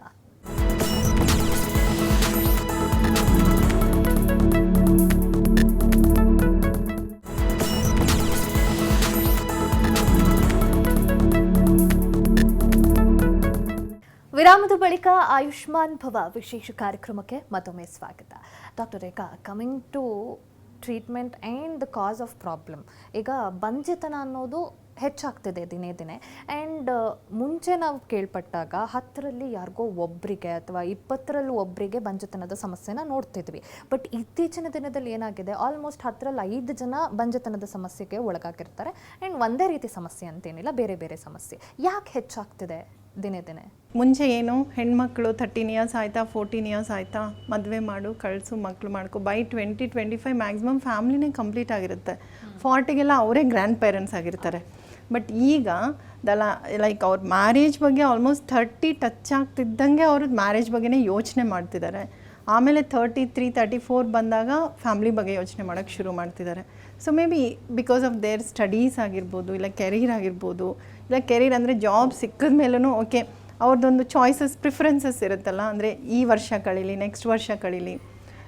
ವಿರಾಮದ ಬಳಿಕ ಆಯುಷ್ಮಾನ್ ಭವ ವಿಶೇಷ ಕಾರ್ಯಕ್ರಮಕ್ಕೆ ಮತ್ತೊಮ್ಮೆ ಸ್ವಾಗತ. Doctor Rekha coming to treatment and the cause of problem ಈಗ ಬಂಜೆತನ ಅನ್ನೋದು ಹೆಚ್ಚಾಗ್ತಿದೆ ದಿನೇ ದಿನೇ. ಆ್ಯಂಡ್ ಮುಂಚೆ ನಾವು ಕೇಳ್ಪಟ್ಟಾಗ ಹತ್ತರಲ್ಲಿ ಯಾರಿಗೋ ಒಬ್ಬರಿಗೆ ಅಥವಾ ಇಪ್ಪತ್ತರಲ್ಲೂ ಒಬ್ಬರಿಗೆ ಬಂಜೆತನದ ಸಮಸ್ಯೆನ ನೋಡ್ತಿದ್ವಿ. ಬಟ್ ಇತ್ತೀಚಿನ ದಿನದಲ್ಲಿ ಏನಾಗಿದೆ? ಆಲ್ಮೋಸ್ಟ್ ಹತ್ತರಲ್ಲಿ ಐದು ಜನ ಬಂಜೆತನದ ಸಮಸ್ಯೆಗೆ ಒಳಗಾಗಿರ್ತಾರೆ. ಆ್ಯಂಡ್ ಒಂದೇ ರೀತಿ ಸಮಸ್ಯೆ ಅಂತೇನಿಲ್ಲ, ಬೇರೆ ಬೇರೆ ಸಮಸ್ಯೆ. ಯಾಕೆ ಹೆಚ್ಚಾಗ್ತಿದೆ? ದಿನೇ ದಿನೇ. ಮುಂಚೆ ಏನು ಹೆಣ್ಮಕ್ಳು ತರ್ಟೀನ್ ಇಯರ್ಸ್ ಆಯಿತಾ ಫೋರ್ಟೀನ್ ಇಯರ್ಸ್ ಆಯಿತಾ ಮದುವೆ ಮಾಡು ಕಳಿಸು ಮಕ್ಕಳು ಮಾಡ್ಕೊ by twenty twenty five maximum ಫ್ಯಾಮ್ಲಿನೇ complete ಆಗಿರುತ್ತೆ ಫಾರ್ಟಿಗೆಲ್ಲ ಅವರೇ ಗ್ರ್ಯಾಂಡ್ ಪೇರೆಂಟ್ಸ್ ಆಗಿರ್ತಾರೆ. ಬಟ್ ಈಗ ದಲ ಲೈಕ್ ಅವ್ರ ಮ್ಯಾರೇಜ್ ಬಗ್ಗೆ ಆಲ್ಮೋಸ್ಟ್ ಥರ್ಟಿ ಟಚ್ ಆಗ್ತಿದ್ದಂಗೆ ಅವರು ಮ್ಯಾರೇಜ್ ಬಗ್ಗೆನೇ ಯೋಚನೆ ಮಾಡ್ತಿದ್ದಾರೆ. ಆಮೇಲೆ ತರ್ಟಿ ತ್ರೀ ತರ್ಟಿ ಫೋರ್ ಬಂದಾಗ ಫ್ಯಾಮ್ಲಿ ಬಗ್ಗೆ ಯೋಚನೆ ಮಾಡೋಕ್ಕೆ ಶುರು ಮಾಡ್ತಿದ್ದಾರೆ. So maybe because of their studies ಆಗಿರ್ಬೋದು, ಇಲ್ಲ ಕೆರಿಯರ್ ಆಗಿರ್ಬೋದು, ಇಲ್ಲ ಕೆರಿಯರ್ ಅಂದರೆ ಜಾಬ್ ಸಿಕ್ಕಿದ ಮೇಲೂ ಓಕೆ ಅವ್ರದ್ದೊಂದು ಚಾಯ್ಸಸ್ ಪ್ರಿಫರೆನ್ಸಸ್ ಇರುತ್ತಲ್ಲ, ಅಂದರೆ ಈ ವರ್ಷ ಕಳೀಲಿ ನೆಕ್ಸ್ಟ್ ವರ್ಷ ಕಳೀಲಿ.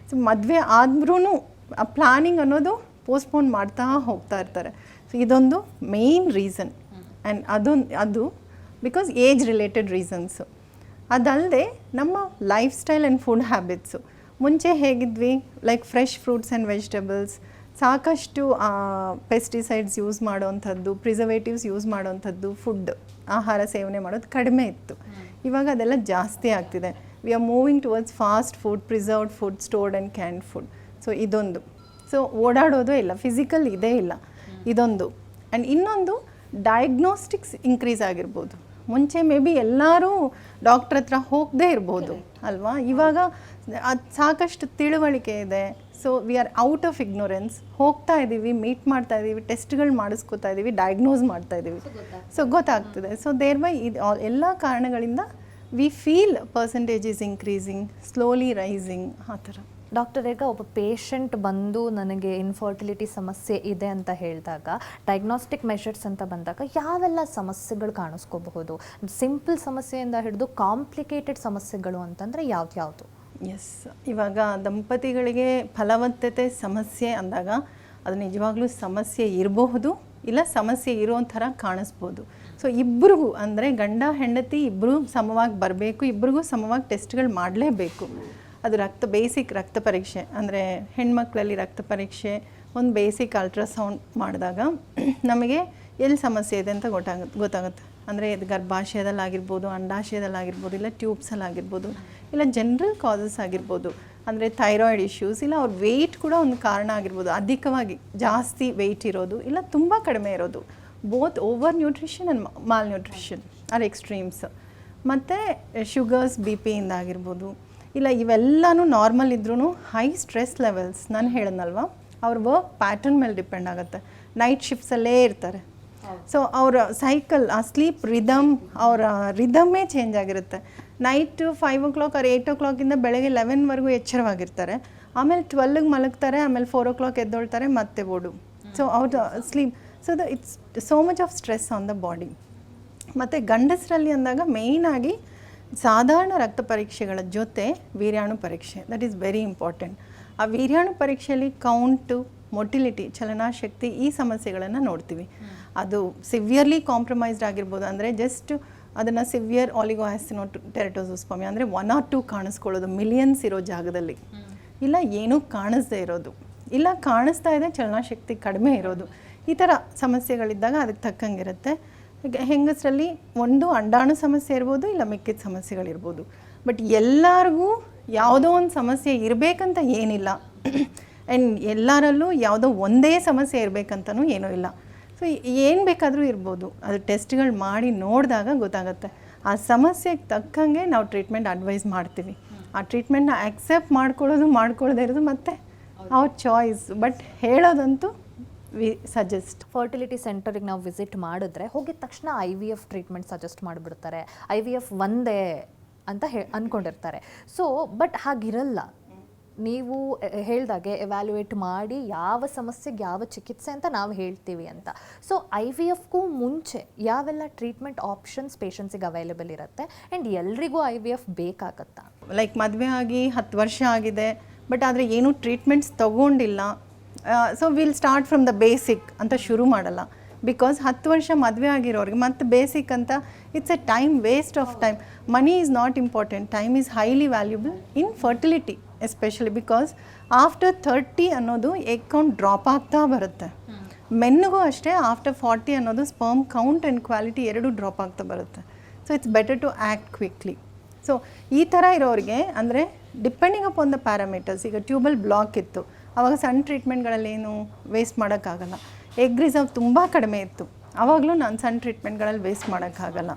ಸೊ ಮದುವೆ ಆದ್ರೂ ಆ ಪ್ಲಾನಿಂಗ್ ಅನ್ನೋದು ಪೋಸ್ಟ್ಪೋನ್ ಮಾಡ್ತಾ ಹೋಗ್ತಾ ಇರ್ತಾರೆ. ಸೊ ಇದೊಂದು ಮೇನ್ ರೀಸನ್ ಆ್ಯಂಡ್ ಅದೊಂದು ಅದು ಬಿಕಾಸ್ ಏಜ್ ರಿಲೇಟೆಡ್ ರೀಸನ್ಸು ಅದಲ್ಲದೆ, ನಮ್ಮ lifestyle and food habits ಮುಂಚೆ ಹೇಗಿದ್ವಿ? Like fresh fruits and vegetables ಸಾಕಷ್ಟು ಪೆಸ್ಟಿಸೈಡ್ಸ್ ಯೂಸ್ ಮಾಡೋವಂಥದ್ದು ಪ್ರಿಸರ್ವೇಟಿವ್ಸ್ ಯೂಸ್ ಮಾಡೋವಂಥದ್ದು ಫುಡ್ ಆಹಾರ ಸೇವನೆ ಮಾಡೋದು ಕಡಿಮೆ ಇತ್ತು. ಇವಾಗ ಅದೆಲ್ಲ ಜಾಸ್ತಿ ಆಗ್ತಿದೆ. We are moving towards fast food preserved food stored and can food so ಇದೊಂದು. ಸೊ ಓಡಾಡೋದು ಇಲ್ಲ ಫಿಸಿಕಲ್ ಇದೇ ಇಲ್ಲ. ಇದೊಂದು. ಆ್ಯಂಡ್ ಇನ್ನೊಂದು ಡಯಾಗ್ನೋಸ್ಟಿಕ್ಸ್ ಇನ್ಕ್ರೀಸ್ ಆಗಿರ್ಬೋದು. ಮುಂಚೆ ಮೇ ಬಿ ಎಲ್ಲರೂ ಡಾಕ್ಟ್ರ್ ಹತ್ರ ಹೋಗದೇ ಇರ್ಬೋದು ಅಲ್ವಾ? ಇವಾಗ ಅದು ಸಾಕಷ್ಟು ತಿಳುವಳಿಕೆ ಇದೆ. So we are out of ignorance ಹೋಗ್ತಾ ಇದ್ದೀವಿ ಮೀಟ್ ಮಾಡ್ತಾ ಇದ್ದೀವಿ ಟೆಸ್ಟ್ಗಳು ಮಾಡಿಸ್ಕೊತಾ ಇದ್ದೀವಿ ಡಯಾಗ್ನೋಸ್ ಮಾಡ್ತಾ ಇದ್ದೀವಿ ಸೊ ಗೊತ್ತಾಗ್ತದೆ. ಸೊ ದೇರ್ ಬೈ ಇದು ಎಲ್ಲ ಕಾರಣಗಳಿಂದ we feel percentage is increasing slowly rising ಆ ಥರ. ಡಾಕ್ಟರ್ ಈಗ ಒಬ್ಬ ಪೇಷಂಟ್ ಬಂದು ನನಗೆ ಇನ್ಫರ್ಟಿಲಿಟಿ ಸಮಸ್ಯೆ ಇದೆ ಅಂತ ಹೇಳಿದಾಗ ಡಯಾಗ್ನೋಸ್ಟಿಕ್ ಮೆಷರ್ಸ್ ಅಂತ ಬಂದಾಗ ಯಾವೆಲ್ಲ ಸಮಸ್ಯೆಗಳು ಕಾಣಿಸ್ಕೋಬಹುದು? ಸಿಂಪಲ್ ಸಮಸ್ಯೆಯಿಂದ ಹಿಡಿದು ಕಾಂಪ್ಲಿಕೇಟೆಡ್ ಸಮಸ್ಯೆಗಳು ಅಂತಂದರೆ ಯಾವ್ದ್ಯಾವುದು ಎಸ್ ಇವಾಗ ದಂಪತಿಗಳಿಗೆ ಫಲವತ್ತತೆ ಸಮಸ್ಯೆ ಅಂದಾಗ, ಅದು ನಿಜವಾಗ್ಲೂ ಸಮಸ್ಯೆ ಇರಬಹುದು, ಇಲ್ಲ ಸಮಸ್ಯೆ ಇರೋ ಥರ ಕಾಣಿಸ್ಬೋದು. ಸೊ ಇಬ್ಬರಿಗೂ ಅಂದರೆ ಗಂಡ, ಹೆಂಡತಿ ಇಬ್ಬರೂ ಸಮವಾಗಿ ಬರಬೇಕು ಇಬ್ಬರಿಗೂ ಸಮವಾಗಿ ಟೆಸ್ಟ್ಗಳು ಮಾಡಲೇಬೇಕು. ಅದು ರಕ್ತ ಬೇಸಿಕ್ ರಕ್ತ ಪರೀಕ್ಷೆ. ಅಂದರೆ ಹೆಣ್ಮಕ್ಳಲ್ಲಿ ರಕ್ತ ಪರೀಕ್ಷೆ, ಒಂದು ಬೇಸಿಕ್ ಅಲ್ಟ್ರಾಸೌಂಡ್ ಮಾಡಿದಾಗ ನಮಗೆ ಎಲ್ಲಿ ಸಮಸ್ಯೆ ಇದೆ ಅಂತ ಗೊತ್ತಾಗುತ್ತೆ ಗೊತ್ತಾಗುತ್ತೆ. ಅಂದರೆ ಇದು ಗರ್ಭಾಶಯದಲ್ಲಾಗಿರ್ಬೋದು ಅಂಡಾಶಯದಲ್ಲಾಗಿರ್ಬೋದು ಇಲ್ಲ ಟ್ಯೂಬ್ಸಲ್ಲಾಗಿರ್ಬೋದು ಇಲ್ಲ ಜನರಲ್ ಕಾಸಸ್ ಆಗಿರ್ಬೋದು. ಅಂದರೆ ಥೈರಾಯ್ಡ್ ಇಶ್ಯೂಸ್ ಇಲ್ಲ ಅವ್ರ ವೆಯ್ಟ್ ಕೂಡ ಒಂದು ಕಾರಣ ಆಗಿರ್ಬೋದು. ಅಧಿಕವಾಗಿ ಜಾಸ್ತಿ ವೆಯ್ಟ್ ಇರೋದು, ಇಲ್ಲ ತುಂಬ ಕಡಿಮೆ ಇರೋದು. Both over nutrition and malnutrition are extremes ಮತ್ತು ಶುಗರ್ಸ್ ಬಿ ಪಿಯಿಂದ ಆಗಿರ್ಬೋದು ಇಲ್ಲ ಇವೆಲ್ಲನೂ ನಾರ್ಮಲ್ ಇದ್ರೂ ಹೈ ಸ್ಟ್ರೆಸ್ ಲೆವೆಲ್ಸ್ ನಾನು ಹೇಳಿದ್ನಲ್ವ ಅವ್ರ ವರ್ಕ್ ಪ್ಯಾಟರ್ನ್ ಮೇಲೆ ಡಿಪೆಂಡ್ ಆಗುತ್ತೆ. ನೈಟ್ ಶಿಫ್ಟ್ಸಲ್ಲೇ ಇರ್ತಾರೆ. ಸೊ ಅವರ ಸೈಕಲ್ ಆ ಸ್ಲೀಪ್ ರಿದಮ್ ಅವರ ರಿದಮ್ಮೇ ಚೇಂಜ್ ಆಗಿರುತ್ತೆ. Night five o'clock or eight ಓ ಕ್ಲಾಕಿಂದ ಬೆಳಗ್ಗೆ ಲೆವೆನ್ವರೆಗೂ ಎಚ್ಚರವಾಗಿರ್ತಾರೆ. ಆಮೇಲೆ ಟ್ವೆಲ್ಗೆ ಮಲಗ್ತಾರೆ ಆಮೇಲೆ ಫೋರ್ ಓ ಕ್ಲಾಕ್ ಎದ್ದೊಳ್ತಾರೆ ಮತ್ತೆ ಓಡು. ಸೊ ಅವ್ರ sleep so the it's so much of stress on the body ಮತ್ತು ಗಂಡಸರಲ್ಲಿ ಅಂದಾಗ ಮೇಯ್ನಾಗಿ ಸಾಧಾರಣ ರಕ್ತ ಪರೀಕ್ಷೆಗಳ ಜೊತೆ ವೀರ್ಯಾಣು ಪರೀಕ್ಷೆ ದಟ್ ಈಸ್ ವೆರಿ ಇಂಪಾರ್ಟೆಂಟ್ ಆ ವೀರ್ಯಾಣು ಪರೀಕ್ಷೆಯಲ್ಲಿ ಕೌಂಟು ಮೊಟಿಲಿಟಿ ಚಲನಾಶಕ್ತಿ ಈ ಸಮಸ್ಯೆಗಳನ್ನು ನೋಡ್ತೀವಿ. ಅದು ಸಿವಿಯರ್ಲಿ ಕಾಂಪ್ರಮೈಸ್ಡ್ ಆಗಿರ್ಬೋದು ಅಂದರೆ ಜಸ್ಟ್ ಅದನ್ನು ಸಿವಿಯರ್ ಆಲಿಗೋ ಆ್ಯಸಿನೋ ಟೆರಟೋಸೋಸ್ಪಾಮಿ ಅಂದರೆ ಒನ್ ಆರ್ ಟು ಕಾಣಿಸ್ಕೊಳ್ಳೋದು ಮಿಲಿಯನ್ಸ್ ಇರೋ ಜಾಗದಲ್ಲಿ. ಇಲ್ಲ ಏನೂ ಕಾಣಿಸ್ದೇ ಇರೋದು. ಇಲ್ಲ ಕಾಣಿಸ್ತಾ ಇದೆ ಚಲನಾಶಕ್ತಿ ಕಡಿಮೆ ಇರೋದು. ಈ ಥರ ಸಮಸ್ಯೆಗಳಿದ್ದಾಗ ಅದಕ್ಕೆ ತಕ್ಕಂಗಿರುತ್ತೆ. ಹೆಂಗಸರಲ್ಲಿ ಒಂದು ಅಂಡಾಣು ಸಮಸ್ಯೆ ಇರ್ಬೋದು ಇಲ್ಲ ಮಿಕ್ಕಿದ ಸಮಸ್ಯೆಗಳಿರ್ಬೋದು. ಬಟ್ ಎಲ್ಲರಿಗೂ ಯಾವುದೋ ಒಂದು ಸಮಸ್ಯೆ ಇರಬೇಕಂತ ಏನಿಲ್ಲ. ಆ್ಯಂಡ್ ಎಲ್ಲರಲ್ಲೂ ಯಾವುದೋ ಒಂದೇ ಸಮಸ್ಯೆ ಇರಬೇಕಂತನೂ ಏನೂ ಇಲ್ಲ. ಸೊ ಏನು ಬೇಕಾದರೂ ಇರ್ಬೋದು. ಅದು ಟೆಸ್ಟ್ಗಳು ಮಾಡಿ ನೋಡಿದಾಗ ಗೊತ್ತಾಗುತ್ತೆ. ಆ ಸಮಸ್ಯೆಗೆ ತಕ್ಕಂಗೆ ನಾವು ಟ್ರೀಟ್ಮೆಂಟ್ ಅಡ್ವೈಸ್ ಮಾಡ್ತೀವಿ. ಆ ಟ್ರೀಟ್ಮೆಂಟ್ನ ಆ್ಯಕ್ಸೆಪ್ಟ್ ಮಾಡ್ಕೊಳ್ಳೋದು ಮಾಡ್ಕೊಳ್ಳದೇ ಇರೋದು ಮತ್ತೆ ಅವ್ರ ಚಾಯ್ಸ್. ಬಟ್ ಹೇಳೋದಂತೂ ವಿ ಸಜೆಸ್ಟ್ ಫರ್ಟಿಲಿಟಿ ಸೆಂಟರಿಗೆ ನಾವು ವಿಸಿಟ್ ಮಾಡಿದ್ರೆ ಹೋಗಿದ ತಕ್ಷಣ I V F treatment suggest ಮಾಡಿಬಿಡ್ತಾರೆ. ಐ ವಿ ಎಫ್ ಒಂದೇ ಅಂತ ಹೇ ಅಂದ್ಕೊಂಡಿರ್ತಾರೆ ಸೊ ಬಟ್ ಹಾಗಿರಲ್ಲ. ನೀವು ಹೇಳ್ದಾಗೆ ಎವ್ಯಾಲ್ಯೂಯೇಟ್ ಮಾಡಿ ಯಾವ ಸಮಸ್ಯೆಗೆ ಯಾವ ಚಿಕಿತ್ಸೆ ಅಂತ ನಾವು ಹೇಳ್ತೀವಿ ಅಂತ. ಸೊ ಐ ವಿ ಎಫ್ಗೂ ಮುಂಚೆ ಯಾವೆಲ್ಲ ಟ್ರೀಟ್ಮೆಂಟ್ ಆಪ್ಷನ್ಸ್ ಪೇಷಂಟ್ಸಿಗೆ ಅವೈಲೇಬಲ್ ಇರುತ್ತೆ ಆ್ಯಂಡ್ ಎಲ್ರಿಗೂ ಐ ವಿ ಎಫ್ ಬೇಕಾಗತ್ತಾ? ಲೈಕ್ ಮದುವೆ ಆಗಿ ಹತ್ತು ವರ್ಷ ಆಗಿದೆ ಬಟ್ ಆದರೆ ಏನೂ ಟ್ರೀಟ್ಮೆಂಟ್ಸ್ ತಗೊಂಡಿಲ್ಲ. So will start from the basic ಅಂತ ಶುರು ಮಾಡಲ್ಲ. ಬಿಕಾಸ್ ಹತ್ತು ವರ್ಷ ಮದುವೆ ಆಗಿರೋರಿಗೆ, ಮತ್ತು ಬೇಸಿಕ್ ಅಂತ it's a time waste of time money is not important time is highly valuable in fertility especially because after thirty ಅನ್ನೋದು ಎಗ್ ಕೌಂಟ್ ಡ್ರಾಪ್ ಆಗ್ತಾ ಬರುತ್ತೆ. ಮೆನ್ನಿಗೂ ಅಷ್ಟೇ ಆಫ್ಟರ್ ಫಾರ್ಟಿ ಅನ್ನೋದು ಸ್ಪರ್ಮ್ ಕೌಂಟ್ ಆ್ಯಂಡ್ ಕ್ವಾಲಿಟಿ ಎರಡೂ ಡ್ರಾಪ್ ಆಗ್ತಾ ಬರುತ್ತೆ. So it's better to act quickly so ಈ ಥರ ಇರೋರಿಗೆ, ಅಂದರೆ ಡಿಪೆಂಡಿಂಗ್ ಅಪಾನ್ ದ ಪ್ಯಾರಾಮೀಟರ್ಸ್ ಈಗ ಟ್ಯೂಬಲ್ ಬ್ಲಾಕ್ ಇತ್ತು. ಆವಾಗ ಸಣ್ಣ ಟ್ರೀಟ್ಮೆಂಟ್ಗಳಲ್ಲಿ ಏನು ವೇಸ್ಟ್ ಮಾಡೋಕ್ಕಾಗಲ್ಲ. ಎಗ್ ರಿಸರ್ವ್ ತುಂಬ ಕಡಿಮೆ ಇತ್ತು. ಆವಾಗಲೂ ನಾನು ಸಣ್ಣ ಟ್ರೀಟ್ಮೆಂಟ್ಗಳಲ್ಲಿ ವೇಸ್ಟ್ ಮಾಡೋಕ್ಕಾಗಲ್ಲ.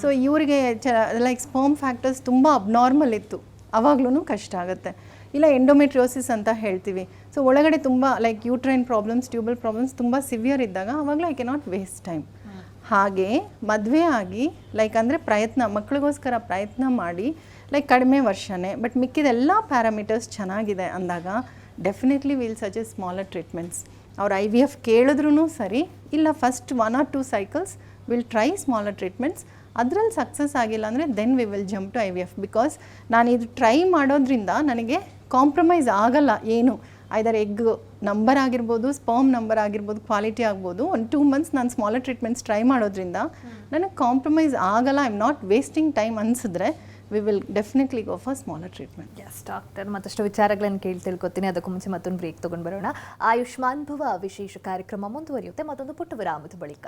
ಸೊ ಇವರಿಗೆ ಚ ಲೈಕ್ ಸ್ಪರ್ಮ್ ಫ್ಯಾಕ್ಟರ್ಸ್ ತುಂಬ ಅಬ್ನಾರ್ಮಲ್ ಇತ್ತು. ಆವಾಗಲೂ ಕಷ್ಟ ಆಗುತ್ತೆ. ಇಲ್ಲ ಎಂಡೋಮೆಟ್ರಿಯೋಸಿಸ್ ಅಂತ ಹೇಳ್ತೀವಿ. ಸೊ ಒಳಗಡೆ ತುಂಬ like uterine problems tubal problems ತುಂಬ ಸಿವಿಯರ್ ಇದ್ದಾಗ ಆವಾಗಲೂ ಐ ಕೆನಾಟ್ ವೇಸ್ಟ್ ಟೈಮ್ ಹಾಗೆ ಮದುವೆ ಆಗಿ ಲೈಕ್ ಅಂದರೆ ಪ್ರಯತ್ನ ಮಕ್ಕಳಿಗೋಸ್ಕರ ಪ್ರಯತ್ನ ಮಾಡಿ ಲೈಕ್ ಕಡಿಮೆ ವರ್ಷನೇ ಬಟ್ ಮಿಕ್ಕಿದೆಲ್ಲ ಪ್ಯಾರಾಮೀಟರ್ಸ್ ಚೆನ್ನಾಗಿದೆ ಅಂದಾಗ definitely will suggest smaller treatments ಅವ್ರು ಐ ವಿ ಎಫ್ ಕೇಳಿದ್ರೂ ಸರಿ ಇಲ್ಲ first one or two cycles will try smaller treatments ಅದರಲ್ಲಿ ಸಕ್ಸಸ್ ಆಗಿಲ್ಲ ಅಂದರೆ then we will jump to I V F because ನಾನು ಇದು ಟ್ರೈ ಮಾಡೋದ್ರಿಂದ ನನಗೆ ಕಾಂಪ್ರಮೈಸ್ ಆಗಲ್ಲ ಏನು. ಐದರ್ ಎಗ್ ನಂಬರ್ ಆಗಿರ್ಬೋದು ಸ್ಪರ್ಮ್ ನಂಬರ್ ಆಗಿರ್ಬೋದು ಕ್ವಾಲಿಟಿ ಆಗ್ಬೋದು. ಒಂದು ಟೂ ಮಂತ್ಸ್ ನಾನು ಸ್ಮಾಲರ್ ಟ್ರೀಟ್ಮೆಂಟ್ಸ್ ಟ್ರೈ ಮಾಡೋದ್ರಿಂದ ನನಗೆ ಕಾಂಪ್ರಮೈಸ್ ಆಗಲ್ಲ. I am not wasting time ಅನಿಸಿದ್ರೆ we will definitely go for smaller treatment yes doctor ಮತ್ತಷ್ಟು ವಿಚಾರಗಳನ್ನು ಕೇಳಿ ತಿಳ್ಕೊತೀನಿ. ಅದಕ್ಕೂ ಮುಂಚೆ ಮತ್ತೊಂದು ಬ್ರೇಕ್ ತಗೊಂಡು ಬರೋಣ. ಆಯುಷ್ಮಾನ್ ಭವ ವಿಶೇಷ ಕಾರ್ಯಕ್ರಮ ಮುಂದುವರಿಯುತ್ತೆ. ಮತ್ತೊಂದು ಪುಟ್ಟ ವಿರಾಮದ ಬಳಿಕ.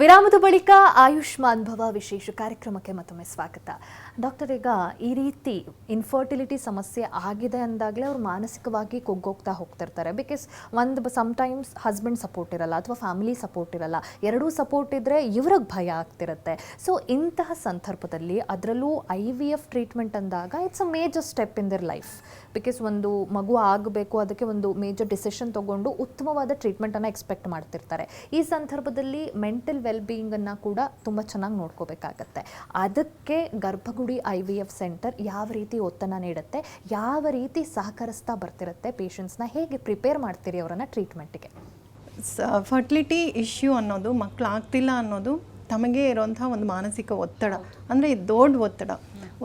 ವಿರಾಮದ ಬಳಿಕ ಆಯುಷ್ಮಾನ್ ಭವ ವಿಶೇಷ ಕಾರ್ಯಕ್ರಮಕ್ಕೆ ಮತ್ತೊಮ್ಮೆ ಸ್ವಾಗತ. ಡಾಕ್ಟರ್ ಈಗ ಈ ರೀತಿ ಇನ್ಫರ್ಟಿಲಿಟಿ ಸಮಸ್ಯೆ ಆಗಿದೆ ಅಂದಾಗಲೇ ಅವ್ರು ಮಾನಸಿಕವಾಗಿ ಕುಗ್ಗೋಗ್ತಾ ಹೋಗ್ತಿರ್ತಾರೆ. ಬಿಕಾಸ್ ಒಂದು ಸಮ್ಟೈಮ್ಸ್ ಹಸ್ಬೆಂಡ್ ಸಪೋರ್ಟ್ ಇರಲ್ಲ ಅಥವಾ ಫ್ಯಾಮಿಲಿ ಸಪೋರ್ಟ್ ಇರಲ್ಲ. ಎರಡೂ ಸಪೋರ್ಟ್ ಇದ್ದರೆ ಇವ್ರಿಗೆ ಭಯ ಆಗ್ತಿರುತ್ತೆ. ಸೊ ಇಂತಹ ಸಂದರ್ಭದಲ್ಲಿ ಅದರಲ್ಲೂ ಐ ವಿ ಎಫ್ ಟ್ರೀಟ್ಮೆಂಟ್ ಅಂದಾಗ it's a major step in their life because ಒಂದು ಮಗು ಆಗಬೇಕು, ಅದಕ್ಕೆ ಒಂದು ಮೇಜರ್ ಡಿಸಿಷನ್ ತಗೊಂಡು ಉತ್ತಮವಾದ ಟ್ರೀಟ್ಮೆಂಟನ್ನು ಎಕ್ಸ್ಪೆಕ್ಟ್ ಮಾಡ್ತಿರ್ತಾರೆ. ಈ ಸಂದರ್ಭದಲ್ಲಿ ಮೆಂಟಲ್ ವೆಲ್ ಬೀಯಿಂಗನ್ನು ಕೂಡ ತುಂಬ ಚೆನ್ನಾಗಿ ನೋಡ್ಕೋಬೇಕಾಗತ್ತೆ. ಅದಕ್ಕೆ ಗರ್ಭಗುಡಿ ಐ ವಿ ಎಫ್ ಸೆಂಟರ್ ಯಾವ ರೀತಿ ಒತ್ತನ್ನು ನೀಡುತ್ತೆ, ಯಾವ ರೀತಿ ಸಹಕರಿಸ್ತಾ ಬರ್ತಿರುತ್ತೆ ಪೇಷಂಟ್ಸ್ನ ಹೇಗೆ ಪ್ರಿಪೇರ್ ಮಾಡ್ತೀರಿ ಅವರನ್ನು ಟ್ರೀಟ್ಮೆಂಟಿಗೆ ಫರ್ಟಿಲಿಟಿ ಇಶ್ಯೂ ಅನ್ನೋದು ಮಕ್ಕಳು ಆಗ್ತಿಲ್ಲ ಅನ್ನೋದು ತಮಗೆ ಇರೋಂಥ ಒಂದು ಮಾನಸಿಕ ಒತ್ತಡ. ಅಂದರೆ ಇದು ದೊಡ್ಡ ಒತ್ತಡ.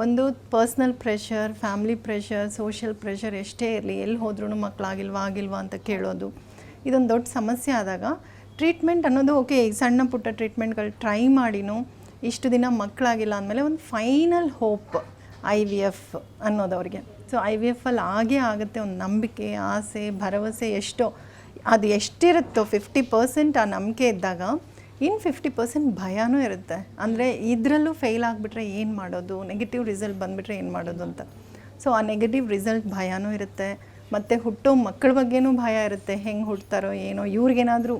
ಒಂದು personal pressure family pressure social pressure ಎಷ್ಟೇ ಇರಲಿ, ಎಲ್ಲಿ ಹೋದ್ರೂ ಮಕ್ಕಳಾಗಿಲ್ವಾ ಆಗಿಲ್ವಾ ಅಂತ ಕೇಳೋದು. ಇದೊಂದು ದೊಡ್ಡ ಸಮಸ್ಯೆ ಆದಾಗ ಟ್ರೀಟ್ಮೆಂಟ್ ಅನ್ನೋದು ಓಕೆ ಸಣ್ಣ ಪುಟ್ಟ ಟ್ರೀಟ್ಮೆಂಟ್ಗಳು ಟ್ರೈ ಮಾಡಿನೂ ಇಷ್ಟು ದಿನ ಮಕ್ಕಳಾಗಿಲ್ಲ ಅಂದಮೇಲೆ ಒಂದು final hope I V F ಅನ್ನೋದು ಅವ್ರಿಗೆ ಸೊ ಐ ವಿ ಎಫಲ್ಲಿ ಆಗೇ ಆಗುತ್ತೆ ಒಂದು ನಂಬಿಕೆ, ಆಸೆ, ಭರವಸೆ ಎಷ್ಟೋ, ಅದು ಎಷ್ಟಿರುತ್ತೋ ಫಿಫ್ಟಿ ಪರ್ಸೆಂಟ್ ಆ ನಂಬಿಕೆ ಇದ್ದಾಗ ಇನ್ನು ಫಿಫ್ಟಿ ಪರ್ಸೆಂಟ್ ಭಯನೂ ಇರುತ್ತೆ. ಅಂದರೆ ಇದರಲ್ಲೂ ಫೇಲ್ ಆಗಿಬಿಟ್ರೆ ಏನು ಮಾಡೋದು ನೆಗೆಟಿವ್ ರಿಸಲ್ಟ್ ಬಂದುಬಿಟ್ರೆ ಏನು ಮಾಡೋದು ಅಂತ. ಸೊ ಆ ನೆಗೆಟಿವ್ ರಿಸಲ್ಟ್ ಭಯನೂ ಇರುತ್ತೆ, ಮತ್ತು ಹುಟ್ಟೋ ಮಕ್ಕಳ ಬಗ್ಗೆನೂ ಭಯ ಇರುತ್ತೆ. ಹೆಂಗೆ ಹುಡ್ತಾರೋ ಏನೋ, ಇವ್ರಿಗೇನಾದರೂ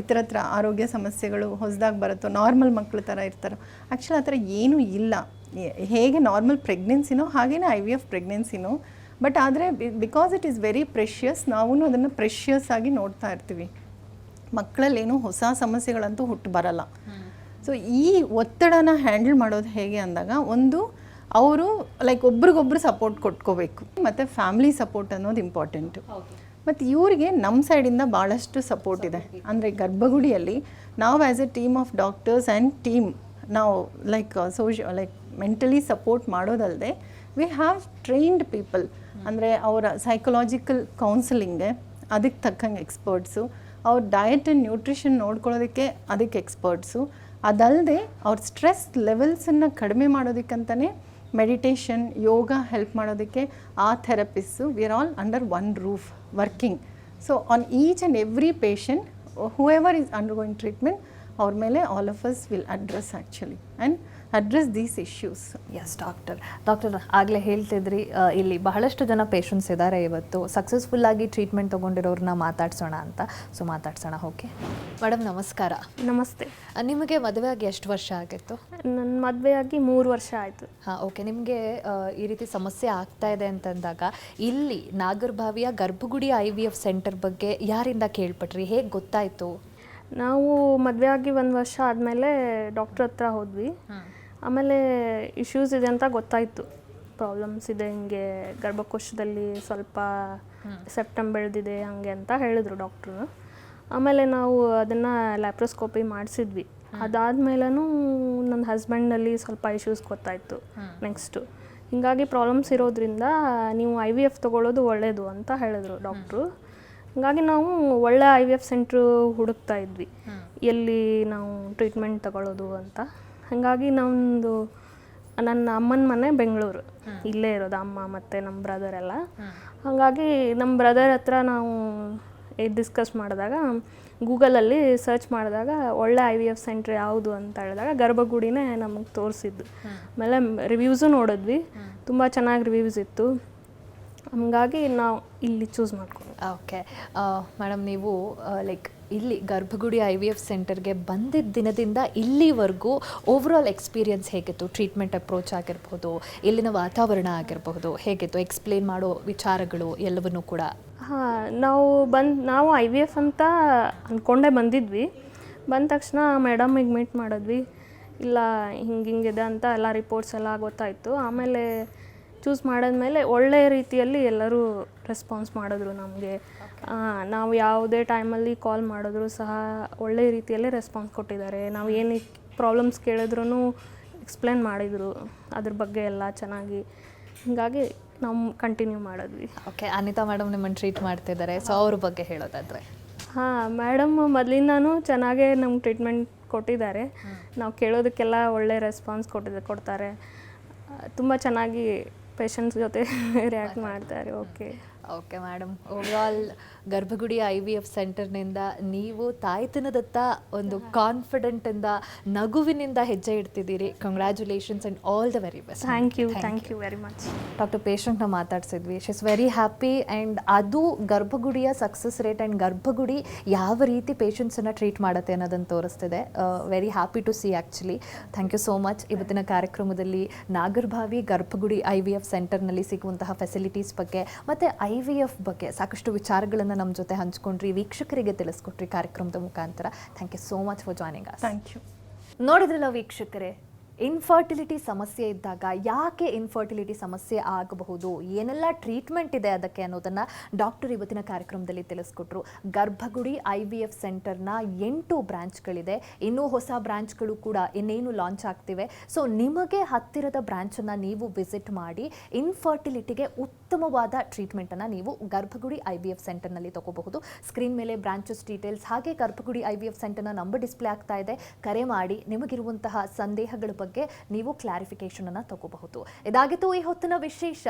ಇತರತ್ರ ಆರೋಗ್ಯ ಸಮಸ್ಯೆಗಳು ಹೊಸದಾಗಿ ಬರುತ್ತೋ ನಾರ್ಮಲ್ ಮಕ್ಕಳ ಥರ ಇರ್ತಾರೋ ಆ್ಯಕ್ಚುಲಿ ಆ ಥರ ಏನೂ ಇಲ್ಲ. ಹೇಗೆ ನಾರ್ಮಲ್ ಪ್ರೆಗ್ನೆನ್ಸಿನೋ ಹಾಗೇನೇ ಐ ವಿ ಎಫ್ ಪ್ರೆಗ್ನೆನ್ಸಿನೋ ಬಟ್ ಆದರೆ because it is very precious ನಾವು ಅದನ್ನು ಪ್ರೆಷಿಯಸ್ ಆಗಿ ನೋಡ್ತಾ ಇರ್ತೀವಿ. ಮಕ್ಕಳಲ್ಲೇನು ಹೊಸ ಸಮಸ್ಯೆಗಳಂತೂ ಹುಟ್ಟು ಬರಲ್ಲ. ಸೊ ಈ ಒತ್ತಡನ ಹ್ಯಾಂಡಲ್ ಮಾಡೋದು ಹೇಗೆ ಅಂದಾಗ ಒಂದು ಅವರು ಲೈಕ್ ಒಬ್ರಿಗೊಬ್ರು ಸಪೋರ್ಟ್ ಕೊಟ್ಕೋಬೇಕು ಮತ್ತು ಫ್ಯಾಮಿಲಿ ಸಪೋರ್ಟ್ ಅನ್ನೋದು ಇಂಪಾರ್ಟೆಂಟು ಮತ್ತು ಇವರಿಗೆ ನಮ್ಮ ಸೈಡಿಂದ ಭಾಳಷ್ಟು ಸಪೋರ್ಟ್ ಇದೆ. ಅಂದರೆ ಗರ್ಭಗುಡಿಯಲ್ಲಿ ನಾವು as a team of doctors and team ನಾವು ಲೈಕ್ ಸೋಶ ಲೈಕ್ ಮೆಂಟಲಿ ಸಪೋರ್ಟ್ ಮಾಡೋದಲ್ಲದೆ ವಿ ಹ್ಯಾವ್ ಟ್ರೈನ್ಡ್ ಪೀಪಲ್ ಅಂದರೆ ಅವರ ಸೈಕಲಾಜಿಕಲ್ ಕೌನ್ಸಿಲಿಂಗೆ ಅದಕ್ಕೆ ತಕ್ಕಂಗೆ ಎಕ್ಸ್ಪರ್ಟ್ಸು ಅವ್ರ ಡಯಟ್ ಆ್ಯಂಡ್ ನ್ಯೂಟ್ರಿಷನ್ ನೋಡ್ಕೊಳ್ಳೋದಕ್ಕೆ ಅದಕ್ಕೆ ಎಕ್ಸ್ಪರ್ಟ್ಸು ಅದಲ್ಲದೆ ಅವ್ರ ಸ್ಟ್ರೆಸ್ ಲೆವೆಲ್ಸನ್ನು ಕಡಿಮೆ ಮಾಡೋದಕ್ಕಂತಲೇ ಮೆಡಿಟೇಷನ್ ಯೋಗ ಹೆಲ್ಪ್ ಮಾಡೋದಕ್ಕೆ ಆ therapist we are all under one roof working so on each and every patient whoever is undergoing treatment ಅವ್ರ ಮೇಲೆ all of us will address actually and address these issues yes doctor doctor ಆಗಲೇ ಹೇಳ್ತಿದ್ರಿ ಇಲ್ಲಿ ಬಹಳಷ್ಟು ಜನ patients ಇದ್ದಾರೆ ಇವತ್ತು. Successful ಆಗಿ ಟ್ರೀಟ್ಮೆಂಟ್ ತೊಗೊಂಡಿರೋರನ್ನ ಮಾತಾಡ್ಸೋಣ ಅಂತ. ಸೊ ಮಾತಾಡ್ಸೋಣ ಓಕೆ ಮೇಡಮ್ ನಮಸ್ಕಾರ. ನಮಸ್ತೆ. ನಿಮಗೆ ಮದುವೆ ಆಗಿ ಎಷ್ಟು ವರ್ಷ ಆಗಿತ್ತು? ನನ್ನ ಮದುವೆಯಾಗಿ ಮೂರು ವರ್ಷ ಆಯಿತು. ಹಾಂ ಓಕೆ ನಿಮಗೆ ಈ ರೀತಿ ಸಮಸ್ಯೆ ಆಗ್ತಾ ಇದೆ ಅಂತಂದಾಗ ಇಲ್ಲಿ ನಾಗರ್ಭಾವಿಯ ಗರ್ಭಗುಡಿ ಐ ವಿ ಎಫ್ ಸೆಂಟರ್ ಬಗ್ಗೆ ಯಾರಿಂದ ಕೇಳ್ಪಟ್ರಿ? ಹೇಗೆ ಗೊತ್ತಾಯಿತು? ನಾವು ಮದುವೆ ಆಗಿ ಒಂದು ವರ್ಷ ಆದಮೇಲೆ ಡಾಕ್ಟ್ರ್ ಹತ್ರ ಹೋದ್ವಿ. ಆಮೇಲೆ ಇಶ್ಯೂಸ್ ಇದೆ ಅಂತ ಗೊತ್ತಾಯಿತು. ಪ್ರಾಬ್ಲಮ್ಸ್ ಇದೆ ಹಿಂಗೆ ಗರ್ಭಕೋಶದಲ್ಲಿ ಸ್ವಲ್ಪ ಸೆಪ್ಟಮ್ ಬೆಳೆದಿದೆ ಹಂಗೆ ಅಂತ ಹೇಳಿದ್ರು ಡಾಕ್ಟ್ರು ಆಮೇಲೆ ನಾವು ಅದನ್ನು ಲ್ಯಾಪ್ರೋಸ್ಕೋಪಿ ಮಾಡಿಸಿದ್ವಿ. ಅದಾದ್ಮೇಲೂ ನನ್ನ ಹಸ್ಬೆಂಡಲ್ಲಿ ಸ್ವಲ್ಪ ಇಶ್ಯೂಸ್ ಗೊತ್ತಾಯಿತು ನೆಕ್ಸ್ಟು ಹಿಂಗಾಗಿ ಪ್ರಾಬ್ಲಮ್ಸ್ ಇರೋದ್ರಿಂದ ನೀವು ಐ ವಿ ಎಫ್ ತೊಗೊಳ್ಳೋದು ಒಳ್ಳೆಯದು ಅಂತ ಹೇಳಿದ್ರು ಡಾಕ್ಟ್ರು ಹಂಗಾಗಿ ನಾವು ಒಳ್ಳೆ ಐ ವಿ ಎಫ್ ಸೆಂಟ್ರು ಹುಡುಕ್ತಾ ಇದ್ವಿ. ಎಲ್ಲಿ ನಾವು ಟ್ರೀಟ್ಮೆಂಟ್ ತಗೊಳ್ಳೋದು ಅಂತ. ಹಾಗಾಗಿ ನಮ್ಮದು ನನ್ನ ಅಮ್ಮನ ಮನೆ ಬೆಂಗಳೂರು. ಇಲ್ಲೇ ಇರೋದು ಅಮ್ಮ ಮತ್ತು ನಮ್ಮ ಬ್ರದರ್ ಎಲ್ಲ. ಹಾಗಾಗಿ ನಮ್ಮ ಬ್ರದರ್ ಹತ್ರ ನಾವು ಡಿಸ್ಕಸ್ ಮಾಡಿದಾಗ ಗೂಗಲಲ್ಲಿ ಸರ್ಚ್ ಮಾಡಿದಾಗ ಒಳ್ಳೆ ಐ ವಿ ಎಫ್ ಸೆಂಟ್ರ್ ಯಾವುದು ಅಂತ ಹೇಳಿದಾಗ ಗರ್ಭಗುಡಿನೇ ನಮಗೆ ತೋರಿಸಿದ್ದು. ಆಮೇಲೆ ರಿವ್ಯೂಸು ನೋಡಿದ್ವಿ. ತುಂಬ ಚೆನ್ನಾಗಿ ರಿವ್ಯೂಸ್ ಇತ್ತು. ಹಂಗಾಗಿ ನಾವು ಇಲ್ಲಿ ಚೂಸ್ ಮಾಡ್ಕೊಂಡು ಓಕೆ ಮೇಡಮ್ ನೀವು ಲೈಕ್ ಇಲ್ಲಿ ಗರ್ಭಗುಡಿ ಐ ವಿ ಎಫ್ ಸೆಂಟರ್ಗೆ ಬಂದಿದ್ದ ದಿನದಿಂದ ಇಲ್ಲಿವರೆಗೂ ಓವರಾಲ್ ಎಕ್ಸ್ಪೀರಿಯನ್ಸ್ ಹೇಗಿತ್ತು? ಟ್ರೀಟ್ಮೆಂಟ್ ಅಪ್ರೋಚ್ ಆಗಿರ್ಬೋದು ಇಲ್ಲಿನ ವಾತಾವರಣ ಆಗಿರಬಹುದು ಹೇಗಿತ್ತು? ಎಕ್ಸ್ಪ್ಲೇನ್ ಮಾಡೋ ವಿಚಾರಗಳು ಎಲ್ಲವನ್ನೂ ಕೂಡ. ಹಾಂ ನಾವು ಬಂದು ನಾವು ಐ ವಿ ಎಫ್ ಅಂತ ಅಂದ್ಕೊಂಡೇ ಬಂದಿದ್ವಿ. ಬಂದ ತಕ್ಷಣ ಮೇಡಮಿಗೆ ಮೀಟ್ ಮಾಡಿದ್ವಿ. ಇಲ್ಲ ಹಿಂಗೆ ಹಿಂಗಿದೆ ಅಂತ ಎಲ್ಲ ರಿಪೋರ್ಟ್ಸ್ ಎಲ್ಲ ಗೊತ್ತಾಯಿತು. ಆಮೇಲೆ ಚೂಸ್ ಮಾಡಿದ್ಮೇಲೆ ಒಳ್ಳೆಯ ರೀತಿಯಲ್ಲಿ ಎಲ್ಲರೂ ರೆಸ್ಪಾನ್ಸ್ ಮಾಡಿದ್ರು ನಮಗೆ. ನಾವು ಯಾವುದೇ ಟೈಮಲ್ಲಿ ಕಾಲ್ ಮಾಡಿದ್ರು ಸಹ ಒಳ್ಳೆಯ ರೀತಿಯಲ್ಲೇ ರೆಸ್ಪಾನ್ಸ್ ಕೊಟ್ಟಿದ್ದಾರೆ. ನಾವು ಏನು ಪ್ರಾಬ್ಲಮ್ಸ್ ಕೇಳಿದ್ರೂ ಎಕ್ಸ್ಪ್ಲೇನ್ ಮಾಡಿದರು. ಅದ್ರ ಬಗ್ಗೆ ಎಲ್ಲ ಚೆನ್ನಾಗಿ. ಹೀಗಾಗಿ ನಾವು ಕಂಟಿನ್ಯೂ ಮಾಡಿದ್ವಿ. ಓಕೆ ಅನಿತಾ ಮೇಡಮ್ ನಿಮ್ಮನ್ನು ಟ್ರೀಟ್ ಮಾಡ್ತಿದ್ದಾರೆ. ಸೊ ಅವ್ರ ಬಗ್ಗೆ ಹೇಳೋದಾದರೆ. ಹಾಂ ಮೇಡಮ್ ಮೊದಲಿಂದನೂ ಚೆನ್ನಾಗೇ ನಮ್ಗೆ ಟ್ರೀಟ್ಮೆಂಟ್ ಕೊಟ್ಟಿದ್ದಾರೆ. ನಾವು ಕೇಳೋದಕ್ಕೆಲ್ಲ ಒಳ್ಳೆ ರೆಸ್ಪಾನ್ಸ್ ಕೊಟ್ಟಿದ್ದೆ ಕೊಡ್ತಾರೆ. ತುಂಬ ಚೆನ್ನಾಗಿ ಪೇಷಂಟ್ಸ್ ಜೊತೆ [LAUGHS] ರಿಯಾಕ್ಟ್ ಮಾಡ್ತಾರೆ okay okay madam overall Garbhagudi I V F ಸೆಂಟರ್ನಿಂದ ನೀವು ತಾಯ್ತನದತ್ತ ಒಂದು ಕಾನ್ಫಿಡೆಂಟಿಂದ ನಗುವಿನಿಂದ ಹೆಜ್ಜೆ ಇಡ್ತಿದ್ದೀರಿ. Congratulations and all the very best thank you thank you very much doctor ಪೇಷಂಟ್ನ ಮಾತಾಡ್ಸಿದ್ವಿ. She is very happy and ಅದು ಗರ್ಭಗುಡಿಯ ಸಕ್ಸಸ್ ರೇಟ್ ಆ್ಯಂಡ್ ಗರ್ಭಗುಡಿ ಯಾವ ರೀತಿ ಪೇಷಂಟ್ಸನ್ನು ಟ್ರೀಟ್ ಮಾಡುತ್ತೆ ಅನ್ನೋದನ್ನು ತೋರಿಸ್ತಿದೆ. Very happy to see actually thank you so much ಇವತ್ತಿನ ಕಾರ್ಯಕ್ರಮದಲ್ಲಿ ನಾಗರ್ಭಾವಿ ಗರ್ಭಗುಡಿ ಐ ವಿ ಎಫ್ ಸೆಂಟರ್ನಲ್ಲಿ ಸಿಗುವಂತಹ ಫೆಸಿಲಿಟೀಸ್ ಬಗ್ಗೆ ಮತ್ತು ಐ ವಿ ಎಫ್ ಬಗ್ಗೆ ಸಾಕಷ್ಟು ವಿಚಾರಗಳನ್ನು ನಮ್ಮ ಜೊತೆ ಹಂಚ್ಕೊಂಡ್ರಿ ವೀಕ್ಷಕರಿಗೆ ತಿಳಿಸ್ಕೊಟ್ರಿ ಕಾರ್ಯಕ್ರಮದ ಮುಖಾಂತರ. Thank you so much for joining thank you ನೋಡಿದ್ರಲ್ಲ ವೀಕ್ಷಕರೇ ಇನ್ಫರ್ಟಿಲಿಟಿ ಸಮಸ್ಯೆ ಇದ್ದಾಗ ಯಾಕೆ ಇನ್ಫರ್ಟಿಲಿಟಿ ಸಮಸ್ಯೆ ಆಗಬಹುದು? ಏನೆಲ್ಲ ಟ್ರೀಟ್ಮೆಂಟ್ ಇದೆ ಅದಕ್ಕೆ ಅನ್ನೋದನ್ನು ಡಾಕ್ಟರ್ ಇವತ್ತಿನ ಕಾರ್ಯಕ್ರಮದಲ್ಲಿ ತಿಳಿಸ್ಕೊಟ್ರು. ಗರ್ಭಗುಡಿ ಐ ವಿ ಎಫ್ ಸೆಂಟರ್ನ ಎಂಟು ಬ್ರಾಂಚ್ಗಳಿದೆ. ಇನ್ನೂ ಹೊಸ ಬ್ರಾಂಚ್ಗಳು ಕೂಡ ಇನ್ನೇನು ಲಾಂಚ್ ಆಗ್ತಿವೆ. ಸೊ ನಿಮಗೆ ಹತ್ತಿರದ ಬ್ರಾಂಚನ್ನು ನೀವು ವಿಸಿಟ್ ಮಾಡಿ ಇನ್ಫರ್ಟಿಲಿಟಿಗೆ ಉತ್ತಮವಾದ ಟ್ರೀಟ್ಮೆಂಟನ್ನು ನೀವು ಗರ್ಭಗುಡಿ ಐ ವಿ ಎಫ್ ಸೆಂಟರ್ನಲ್ಲಿ ತಗೋಬಹುದು. ಸ್ಕ್ರೀನ್ ಮೇಲೆ ಬ್ರಾಂಚಸ್ ಡೀಟೇಲ್ಸ್ ಹಾಗೆ ಗರ್ಭಗುಡಿ ಐ ವಿ ಎಫ್ ಸೆಂಟರ್ನ ನಂಬರ್ ಡಿಸ್ಪ್ಲೇ ಆಗ್ತಾ ಇದೆ. ಕರೆ ಮಾಡಿ, ನಿಮಗಿರುವಂತಹ ಸಂದೇಹಗಳ ಬಗ್ಗೆ ನೀವು ಕ್ಲಾರಿಫಿಕೇಶನ್ ಅನ್ನ ತಗೋಬಹುದು. ಇದಾಗಿತ್ತು ಈ ಹೊತ್ತಿನ ವಿಶೇಷ.